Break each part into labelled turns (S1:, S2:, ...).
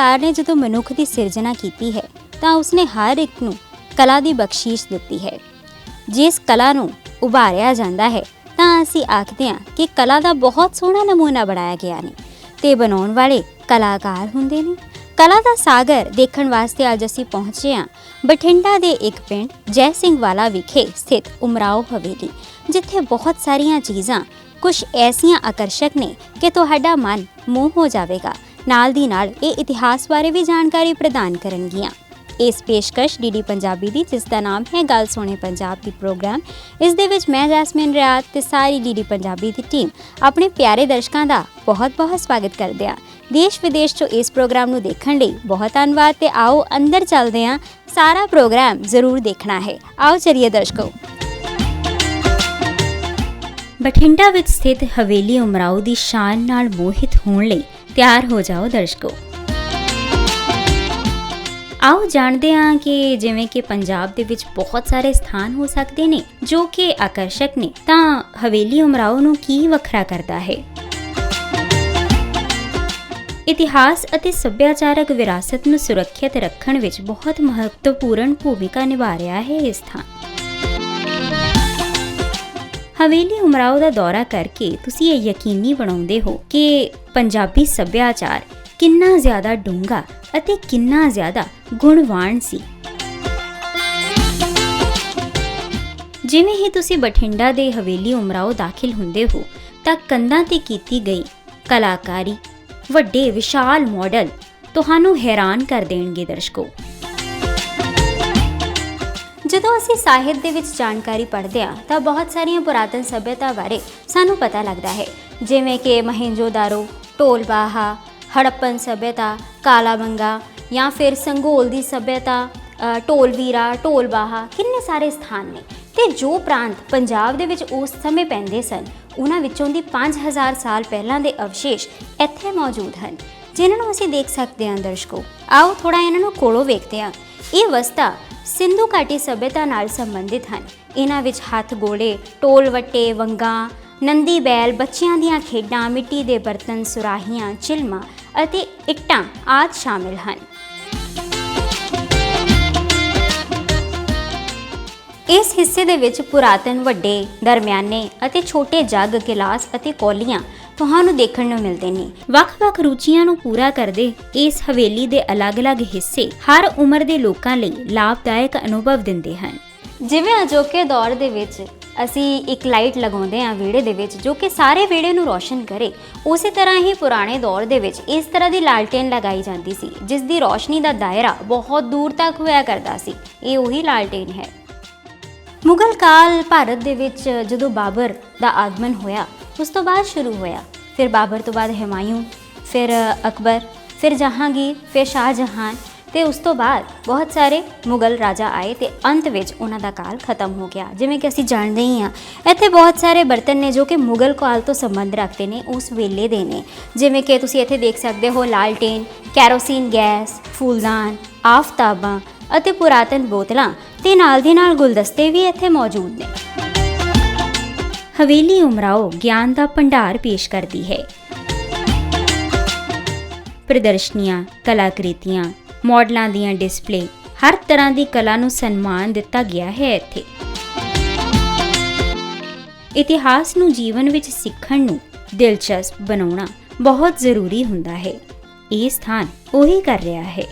S1: ਪਰਵਰਦੀਗਾਰ ਨੇ ਜਦੋਂ ਮਨੁੱਖ ਦੀ ਸਿਰਜਣਾ ਕੀਤੀ ਹੈ, ਤਾਂ ਉਸਨੇ ਹਰ ਇੱਕ ਨੂੰ ਕਲਾ ਦੀ ਬਖਸ਼ੀਸ਼ ਦਿੱਤੀ ਹੈ। ਜਿਸ ਕਲਾ ਨੂੰ ਉਭਾਰਿਆ ਜਾਂਦਾ ਹੈ, ਤਾਂ ਅਸੀਂ ਆਖਦੇ ਹਾਂ ਕਿ ਕਲਾ ਦਾ ਬਹੁਤ ਸੋਹਣਾ ਨਮੂਨਾ ਬਣਾਇਆ ਗਿਆ ਨੇ ਤੇ ਬਣਾਉਣ ਵਾਲੇ ਕਲਾਕਾਰ ਹੁੰਦੇ ਨੇ। ਕਲਾ ਦਾ ਸਾਗਰ ਦੇਖਣ ਵਾਸਤੇ ਅੱਜ ਅਸੀਂ ਪਹੁੰਚੇ ਹਾਂ ਬਠਿੰਡਾ ਦੇ ਇੱਕ ਪਿੰਡ ਜੈ ਸਿੰਘ ਵਾਲਾ ਵਿਖੇ ਸਥਿਤ ਉਮਰਾਓ ਹਵੇਲੀ ਜਿੱਥੇ ਬਹੁਤ ਸਾਰੀਆਂ ਚੀਜ਼ਾਂ ਕੁਝ ਐਸੀਆਂ ਆਕਰਸ਼ਕ ਨੇ ਕਿ ਤੁਹਾਡਾ ਮਨ ਮੋਹ ਹੋ ਜਾਵੇਗਾ। ਨਾਲ ਦੀ ਨਾਲ ਇਹ ਇਤਿਹਾਸ ਬਾਰੇ ਵੀ ਜਾਣਕਾਰੀ ਪ੍ਰਦਾਨ ਕਰਨਗੀਆਂ। ਇਸ ਪੇਸ਼ਕਸ਼ ਡੀਡੀ ਪੰਜਾਬੀ ਦੀ, ਜਿਸ ਦਾ ਨਾਮ ਹੈ ਗੱਲ ਸੋਹਣੇ ਪੰਜਾਬ ਦੀ ਪ੍ਰੋਗਰਾਮ। ਇਸ ਦੇ ਵਿੱਚ ਮੈਂ ਜੈਸਮਿਨ ਰਿਆਤ ਤੇ ਸਾਰੀ ਡੀਡੀ ਪੰਜਾਬੀ ਦੀ ਟੀਮ ਆਪਣੇ ਪਿਆਰੇ ਦਰਸ਼ਕਾਂ ਦਾ ਬਹੁਤ-ਬਹੁਤ ਸਵਾਗਤ ਕਰਦੇ ਹਾਂ। ਦੇਸ਼ ਵਿਦੇਸ਼ ਤੋਂ ਇਸ ਪ੍ਰੋਗਰਾਮ ਨੂੰ ਦੇਖਣ ਲਈ ਬਹੁਤ ਧੰਨਵਾਦ ਤੇ ਆਓ ਅੰਦਰ ਚੱਲਦੇ ਹਾਂ। ਸਾਰਾ ਪ੍ਰੋਗਰਾਮ ਜ਼ਰੂਰ ਦੇਖਣਾ ਹੈ। ਆਓ ਚਲਿਏ ਦਰਸ਼ਕੋ। ਬਠਿੰਡਾ ਵਿੱਚ ਸਥਿਤ ਹਵੇਲੀ ਉਮਰਾਓ ਦੀ ਸ਼ਾਨ ਨਾਲ ਮੋਹਿਤ ਹੋਣ ਲਈ ਤਿਆਰ ਹੋ ਜਾਓ ਦਰਸ਼ਕੋ। ਆਓ ਜਾਣਦੇ ਹਾਂ ਕਿ ਜਿਵੇਂ ਕਿ ਪੰਜਾਬ ਦੇ ਵਿੱਚ ਬਹੁਤ ਸਾਰੇ ਸਥਾਨ ਹੋ ਸਕਦੇ ਨੇ, ਜੋ ਕਿ ਆਕਰਸ਼ਕ ਨੇ, ਤਾਂ ਹਵੇਲੀ ਉਮਰਾਓ ਨੂੰ ਕੀ ਵੱਖਰਾ ਕਰਦਾ ਹੈ? ਇਤਿਹਾਸ ਅਤੇ ਸੱਭਿਆਚਾਰਕ ਵਿਰਾਸਤ ਨੂੰ ਸੁਰੱਖਿਅਤ ਰੱਖਣ ਵਿੱਚ ਬਹੁਤ ਮਹੱਤਵਪੂਰਨ ਭੂਮਿਕਾ ਨਿਭਾ ਰਿਹਾ ਹੈ ਇਹ ਸਥਾਨ। ਹਵੇਲੀ ਉਮਰਾਓ ਦਾ ਦੌਰਾ ਕਰਕੇ ਤੁਸੀਂ ਇਹ ਯਕੀਨੀ ਬਣਾਉਂਦੇ ਹੋ ਕਿ ਪੰਜਾਬੀ ਸੱਭਿਆਚਾਰ ਕਿੰਨਾ ਜ਼ਿਆਦਾ ਡੂੰਘਾ ਅਤੇ ਕਿੰਨਾ ਜ਼ਿਆਦਾ ਗੁਣਵਾਨ ਸੀ। ਜਿਵੇਂ ਹੀ ਤੁਸੀਂ ਬਠਿੰਡਾ ਦੇ ਹਵੇਲੀ ਉਮਰਾਓ ਦਾਖਲ ਹੁੰਦੇ ਹੋ, ਤਾਂ ਕੰਧਾਂ ਤੇ ਕੀਤੀ ਗਈ ਕਲਾਕਾਰੀ, ਵੱਡੇ ਵਿਸ਼ਾਲ ਮਾਡਲ ਤੁਹਾਨੂੰ ਹੈਰਾਨ ਕਰ ਦੇਣਗੇ ਦਰਸ਼ਕੋ। ਜਦੋਂ ਅਸੀਂ ਸਾਹਿਤ ਦੇ ਵਿੱਚ ਜਾਣਕਾਰੀ ਪੜ੍ਹਦੇ ਹਾਂ ਤਾਂ ਬਹੁਤ ਸਾਰੀਆਂ ਪੁਰਾਤਨ ਸਭਿਅਤਾ ਬਾਰੇ ਸਾਨੂੰ ਪਤਾ ਲੱਗਦਾ ਹੈ। ਜਿਵੇਂ ਕਿ ਮਹਿੰਜੋਦਾਰੋ ਢੋਲਬਾਹਾ ਹੜੱਪਨ ਸਭਿਅਤਾ ਕਾਲਾਬੰਗਾ ਜਾਂ ਫਿਰ ਸੰਗੋਲ ਦੀ ਸਭਿਅਤਾ ਅ, ਢੋਲਵੀਰਾ ਢੋਲਬਾਹਾ ਕਿੰਨੇ ਸਾਰੇ ਸਥਾਨ ਨੇ। ਤੇ ਜੋ ਪ੍ਰਾਂਤ ਪੰਜਾਬ ਦੇ ਵਿੱਚ ਉਸ ਸਮੇਂ ਪੈਂਦੇ ਸਨ ਉਹਨਾਂ ਵਿੱਚੋਂ ਦੀ 5000 ਸਾਲ ਪਹਿਲਾਂ ਦੇ ਅਵਸ਼ੇਸ਼ ਇੱਥੇ ਮੌਜੂਦ ਹਨ। ਜਿਨ੍ਹਾਂ ਨੂੰ ਅਸੀਂ ਦੇਖ ਸਕਦੇ ਹਾਂ ਦਰਸ਼ਕੋ। ਆਓ ਥੋੜਾ ਇਹਨਾਂ ਨੂੰ ਕੋਲੋਂ ਵੇਖਦੇ ਹਾਂ। ਇਹ ਵਸਤਾ ਸਿੰਧੂ ਘਾਟੀ ਸਭਿਅਤਾ ਨਾਲ ਸੰਬੰਧਿਤ ਹਨ। ਇਹਨਾਂ ਵਿੱਚ ਹੱਥ ਗੋਲੇ ਟੋਲ ਵੱਟੇ, ਵੰਗਾਂ, ਨੰਦੀ ਬੈਲ, ਬੱਚਿਆਂ ਦੀਆਂ ਖੇਡਾਂ, ਮਿੱਟੀ ਦੇ ਬਰਤਨ, ਸੁਰਾਹੀਆਂ ਚਿਲਮਾਂ ਅਤੇ ਇੱਟਾਂ ਆਦਿ ਸ਼ਾਮਿਲ ਹਨ। ਇਸ ਹਿੱਸੇ ਦੇ ਵਿੱਚ ਪੁਰਾਤਨ ਵੱਡੇ, ਦਰਮਿਆਨੇ ਅਤੇ ਛੋਟੇ ਜੱਗ, ਗਿਲਾਸ ਅਤੇ ਕੌਲੀਆਂ ਤੁਹਾਨੂੰ ਦੇਖਣ ਨੂੰ ਮਿਲਦੇ ਨੇ। ਵੱਖ-ਵੱਖ ਰੁਚੀਆਂ ਨੂੰ ਪੂਰਾ ਕਰਦੇ ਇਸ ਹਵੇਲੀ ਦੇ ਅਲੱਗ-ਅਲੱਗ ਹਿੱਸੇ ਹਰ ਉਮਰ ਦੇ ਲੋਕਾਂ ਲਈ ਲਾਭਦਾਇਕ ਅਨੁਭਵ ਦਿੰਦੇ ਹਨ। ਜਿਵੇਂ ਅਜੋਕੇ ਦੌਰ ਦੇ ਵਿੱਚ ਅਸੀਂ ਇੱਕ ਲਾਈਟ ਲਗਾਉਂਦੇ ਹਾਂ ਵਿਹੜੇ ਦੇ ਵਿੱਚ ਜੋ ਕਿ ਸਾਰੇ ਵਿਹੜੇ ਨੂੰ ਰੋਸ਼ਨ ਕਰੇ, ਉਸੇ ਤਰ੍ਹਾਂ ਹੀ ਪੁਰਾਣੇ ਦੌਰ ਦੇ ਵਿੱਚ ਇਸ ਤਰ੍ਹਾਂ ਦੀ ਲਾਲਟੇਨ ਲਗਾਈ ਜਾਂਦੀ ਸੀ, ਜਿਸ ਦੀ ਰੋਸ਼ਨੀ ਦਾ ਦਾਇਰਾ ਬਹੁਤ ਦੂਰ ਤੱਕ ਹੋਇਆ ਕਰਦਾ ਸੀ। ਇਹ ਉਹੀ ਲਾਲਟੇਨ ਹੈ। ਮੁਗਲ ਕਾਲ ਭਾਰਤ ਦੇ ਵਿੱਚ ਜਦੋਂ ਬਾਬਰ ਦਾ ਆਗਮਨ ਹੋਇਆ ਉਸ ਤੋਂ ਬਾਅਦ ਸ਼ੁਰੂ ਹੋਇਆ। ਫਿਰ ਬਾਬਰ ਤੋਂ ਬਾਅਦ ਹਮਾਯੂੰ, ਫਿਰ ਅਕਬਰ, ਫਿਰ ਜਹਾਂਗੀਰ, ਫਿਰ ਸ਼ਾਹਜਹਾਨ ਤੇ ਉਸ ਤੋਂ ਬਾਅਦ ਬਹੁਤ ਸਾਰੇ ਮੁਗਲ ਰਾਜਾ ਆਏ ਤੇ ਅੰਤ ਵਿੱਚ ਉਹਨਾਂ ਦਾ ਕਾਲ ਖਤਮ ਹੋ ਗਿਆ। ਜਿਵੇਂ ਕਿ ਅਸੀਂ ਜਾਣਦੇ ਹੀ ਹਾਂ, ਇੱਥੇ ਬਹੁਤ ਸਾਰੇ ਬਰਤਨ ਨੇ ਜੋ ਕਿ ਮੁਗਲ ਕਾਲ ਤੋਂ ਸੰਬੰਧ ਰੱਖਦੇ ਨੇ, ਉਸ ਵੇਲੇ ਦੇ ਨੇ। ਜਿਵੇਂ ਕਿ ਤੁਸੀਂ ਇੱਥੇ ਦੇਖ ਸਕਦੇ ਹੋ ਲਾਲਟੇਨ ਕੈਰੋਸੀਨ ਗੈਸ, ਫੂਲਦਾਨ, ਆਫਤਾਬਾਂ ਅਤੇ ਪੁਰਾਤਨ ਬੋਤਲਾਂ ਤੇ ਨਾਲ ਦੀ ਨਾਲ ਗੁਲਦਸਤੇ ਵੀ ਇੱਥੇ ਮੌਜੂਦ ਨੇ। ਹਵੇਲੀ ਉਮਰਾਓ ਗਿਆਨ ਦਾ ਭੰਡਾਰ ਪੇਸ਼ ਕਰਦੀ ਹੈ। ਪ੍ਰਦਰਸ਼ਨੀਆਂ, ਕਲਾਕ੍ਰਿਤੀਆਂ, ਮਾਡਲਾਂ ਦੀਆਂ ਡਿਸਪਲੇ ਹਰ ਤਰ੍ਹਾਂ ਦੀ ਕਲਾ ਨੂੰ ਸਨਮਾਨ ਦਿੱਤਾ ਗਿਆ ਹੈ ਇੱਥੇ। ਇਤਿਹਾਸ ਨੂੰ ਜੀਵਨ ਵਿੱਚ ਸਿੱਖਣ ਨੂੰ ਦਿਲਚਸਪ ਬਣਾਉਣਾ ਬਹੁਤ ਜ਼ਰੂਰੀ ਹੁੰਦਾ ਹੈ। ਇਹ ਸਥਾਨ ਉਹੀ ਕਰ ਰਿਹਾ ਹੈ।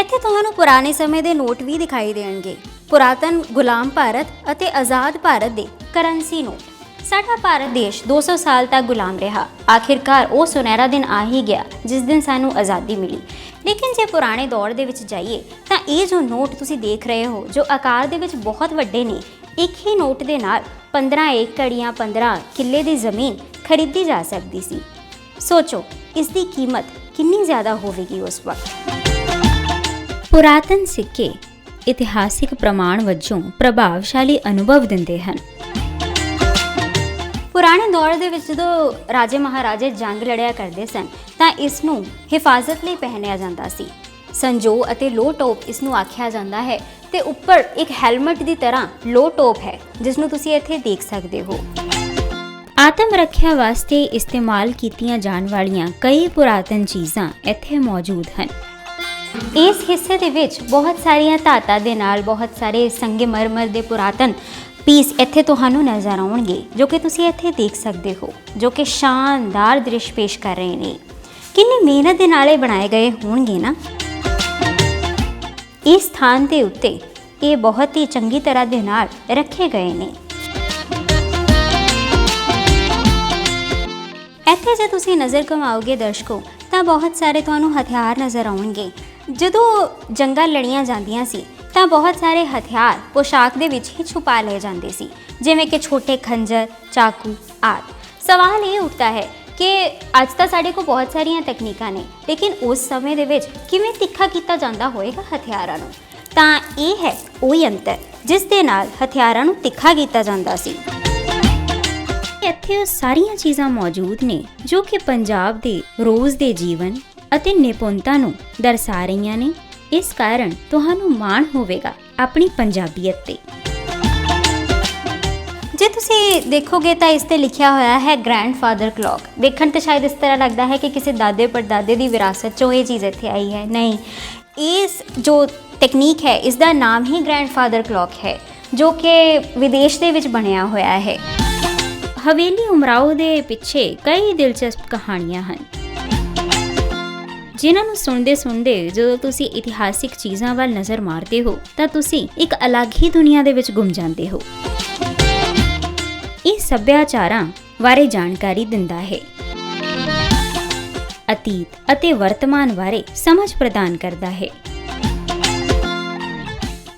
S1: ਇੱਥੇ ਤੁਹਾਨੂੰ ਪੁਰਾਣੇ ਸਮੇਂ ਦੇ ਨੋਟ ਵੀ ਦਿਖਾਈ ਦੇਣਗੇ। ਪੁਰਾਤਨ ਗੁਲਾਮ ਭਾਰਤ ਅਤੇ ਆਜ਼ਾਦ ਭਾਰਤ ਦੇ ਕਰੰਸੀ ਨੋਟ ਸਾਡਾ ਭਾਰਤ ਦੇਸ਼ 200 ਸਾਲ ਤੱਕ ਗੁਲਾਮ ਰਿਹਾ। ਆਖਿਰਕਾਰ ਉਹ ਸੁਨਹਿਰਾ ਦਿਨ ਆ ਹੀ ਗਿਆ, ਜਿਸ ਦਿਨ ਸਾਨੂੰ ਆਜ਼ਾਦੀ ਮਿਲੀ। ਲੇਕਿਨ ਜੇ ਪੁਰਾਣੇ ਦੌਰ ਦੇ ਵਿੱਚ ਜਾਈਏ, ਤਾਂ ਇਹ ਜੋ ਨੋਟ ਤੁਸੀਂ ਦੇਖ ਰਹੇ ਹੋ, ਜੋ ਆਕਾਰ ਦੇ ਵਿੱਚ ਬਹੁਤ ਵੱਡੇ ਨੇ, ਇੱਕ ਹੀ ਨੋਟ ਦੇ ਨਾਲ 15 ਜਾਂ 15 ਕਿੱਲੇ ਦੀ ਜ਼ਮੀਨ ਖਰੀਦੀ ਜਾ ਸਕਦੀ ਸੀ। ਸੋਚੋ, ਇਸ ਦੀ ਕੀਮਤ ਕਿੰਨੀ ਜ਼ਿਆਦਾ ਹੋਵੇਗੀ ਉਸ ਵਕਤ? ਪੁਰਾਤਨ ਸਿੱਕੇ ਇਤਿਹਾਸਿਕ ਪ੍ਰਮਾਣ ਵਜੋਂ ਪ੍ਰਭਾਵਸ਼ਾਲੀ ਅਨੁਭਵ ਦਿੰਦੇ ਹਨ। ਪੁਰਾਣੇ ਦੌਰ ਦੇ ਵਿੱਚ ਜਦੋਂ ਰਾਜੇ ਮਹਾਰਾਜੇ ਜੰਗ ਲੜਿਆ ਕਰਦੇ ਸਨ, ਤਾਂ ਇਸ ਨੂੰ ਹਿਫਾਜ਼ਤ ਲਈ ਪਹਿਨਿਆ ਜਾਂਦਾ ਸੀ। ਸੰਜੋ ਅਤੇ ਲੋ ਟੋਪ ਇਸ ਨੂੰ ਆਖਿਆ ਜਾਂਦਾ ਹੈ ਤੇ ਉੱਪਰ ਇੱਕ ਹੈਲਮਟ ਦੀ ਤਰ੍ਹਾਂ ਲੋ ਟੋਪ ਹੈ ਜਿਸ ਨੂੰ ਤੁਸੀਂ ਇੱਥੇ ਦੇਖ ਸਕਦੇ ਹੋ। ਆਤਮ ਰੱਖਿਆ ਵਾਸਤੇ ਇਸਤੇਮਾਲ ਕੀਤੀਆਂ ਜਾਣ ਵਾਲੀਆਂ ਕਈ ਪੁਰਾਤਨ ਚੀਜ਼ਾਂ ਇੱਥੇ ਮੌਜੂਦ ਹਨ। ਇਸ ਹਿੱਸੇ ਦੇ ਵਿੱਚ ਬਹੁਤ ਸਾਰੀਆਂ ਧਾਤਾਂ ਦੇ ਨਾਲ ਬਹੁਤ ਸਾਰੇ ਸੰਗਮਰਮਰ ਦੇ ਪੁਰਾਤਨ ਪੀਸ ਇੱਥੇ ਤੁਹਾਨੂੰ ਨਜ਼ਰ ਆਉਣਗੇ, ਜੋ ਕਿ ਤੁਸੀਂ ਇੱਥੇ ਦੇਖ ਸਕਦੇ ਹੋ, ਜੋ ਕਿ ਸ਼ਾਨਦਾਰ ਦ੍ਰਿਸ਼ ਪੇਸ਼ ਕਰ ਰਹੇ ਨੇ। ਕਿੰਨੀ ਮਿਹਨਤ ਦੇ ਨਾਲ ਇਹ ਬਣਾਏ ਗਏ ਹੋਣਗੇ ਨਾ? ਇਸ ਸਥਾਨ ਦੇ ਉੱਤੇ ਇਹ ਬਹੁਤ ਹੀ ਚੰਗੀ ਤਰ੍ਹਾਂ ਦੇ ਨਾਲ ਰੱਖੇ ਗਏ ਨੇ। ਇੱਥੇ ਜੇ ਤੁਸੀਂ ਨਜ਼ਰ ਘੁਮਾਓਗੇ ਦਰਸ਼ਕੋ, ਤਾਂ ਬਹੁਤ ਸਾਰੇ ਤੁਹਾਨੂੰ ਹਥਿਆਰ ਨਜ਼ਰ ਆਉਣਗੇ। ਜਦੋਂ ਜੰਗਾਂ ਲੜੀਆਂ ਜਾਂਦੀਆਂ ਸੀ, ਤਾਂ ਬਹੁਤ ਸਾਰੇ ਹਥਿਆਰ ਪੋਸ਼ਾਕ ਦੇ ਵਿੱਚ ਹੀ ਛੁਪਾ ਲਏ ਜਾਂਦੇ ਸੀ, ਜਿਵੇਂ ਕਿ ਛੋਟੇ ਖੰਜਰ, ਚਾਕੂ ਆਦਿ। ਸਵਾਲ ਇਹ ਉੱਠਦਾ ਹੈ ਕਿ ਅੱਜ ਤਾਂ ਸਾਡੇ ਕੋਲ ਬਹੁਤ ਸਾਰੀਆਂ ਤਕਨੀਕਾਂ ਨੇ, ਲੇਕਿਨ ਉਸ ਸਮੇਂ ਦੇ ਵਿੱਚ ਕਿਵੇਂ ਤਿੱਖਾ ਕੀਤਾ ਜਾਂਦਾ ਹੋਵੇਗਾ ਹਥਿਆਰਾਂ ਨੂੰ? ਤਾਂ ਇਹ ਹੈ ਉਹ ਯੰਤਰ ਜਿਸ ਦੇ ਨਾਲ ਹਥਿਆਰਾਂ ਨੂੰ ਤਿੱਖਾ ਕੀਤਾ ਜਾਂਦਾ ਸੀ। ਇੱਥੇ ਉਹ ਸਾਰੀਆਂ ਚੀਜ਼ਾਂ ਮੌਜੂਦ ਨੇ ਜੋ ਕਿ ਪੰਜਾਬ ਦੇ ਰੋਜ਼ ਦੇ ਜੀਵਨ ਅਤੇ ਨਿਪੁੰਨਤਾ ਨੂੰ ਦਰਸਾ ਰਹੀਆਂ ਨੇ। ਇਸ ਕਾਰਨ ਤੁਹਾਨੂੰ ਮਾਣ ਹੋਵੇਗਾ ਆਪਣੀ ਪੰਜਾਬੀਅਤ ਤੇ। ਜੇ ਤੁਸੀਂ ਦੇਖੋਗੇ ਤਾਂ ਇਸ ਤੇ ਲਿਖਿਆ ਹੋਇਆ ਹੈ ਗ੍ਰੈਂਡਫਾਦਰ ਕਲੌਕ ਦੇਖਣ ਤੇ ਸ਼ਾਇਦ ਇਸ ਤਰ੍ਹਾਂ ਲੱਗਦਾ ਹੈ ਕਿ ਕਿਸੇ ਦਾਦੇ ਪੜਦਾਦੇ ਦੀ ਵਿਰਾਸਤ ਚੋਂ ਇਹ ਚੀਜ਼ ਇੱਥੇ ਆਈ ਹੈ। ਨਹੀਂ, ਇਸ ਜੋ ਟੈਕਨੀਕ ਹੈ, ਇਸ ਦਾ ਨਾਮ ਹੀ ਗ੍ਰੈਂਡਫਾਦਰ ਕਲੌਕ ਹੈ, ਜੋ ਕਿ ਵਿਦੇਸ਼ ਦੇ ਵਿੱਚ ਬਣਿਆ ਹੋਇਆ ਹੈ। ਹਵੇਲੀ ਉਮਰਾਓ ਦੇ ਪਿੱਛੇ ਕਈ ਦਿਲਚਸਪ ਕਹਾਣੀਆਂ ਹਨ। ਜਿਨ੍ਹਾਂ ਨੂੰ ਸੁਣਦੇ ਸੁਣਦੇ ਜਦੋਂ ਤੁਸੀਂ ਇਤਿਹਾਸਿਕ ਚੀਜ਼ਾਂ ਵੱਲ ਨਜ਼ਰ ਮਾਰਦੇ ਹੋ, ਤਾਂ ਤੁਸੀਂ ਇੱਕ ਅਲੱਗ ਹੀ ਦੁਨੀਆ ਦੇ ਵਿੱਚ ਗੁੰਮ ਜਾਂਦੇ ਹੋ। ਇਹ ਸੱਭਿਆਚਾਰਾਂ ਬਾਰੇ ਜਾਣਕਾਰੀ ਦਿੰਦਾ ਹੈ। ਅਤੀਤ ਅਤੇ ਵਰਤਮਾਨ ਬਾਰੇ ਸਮਝ ਪ੍ਰਦਾਨ ਕਰਦਾ ਹੈ।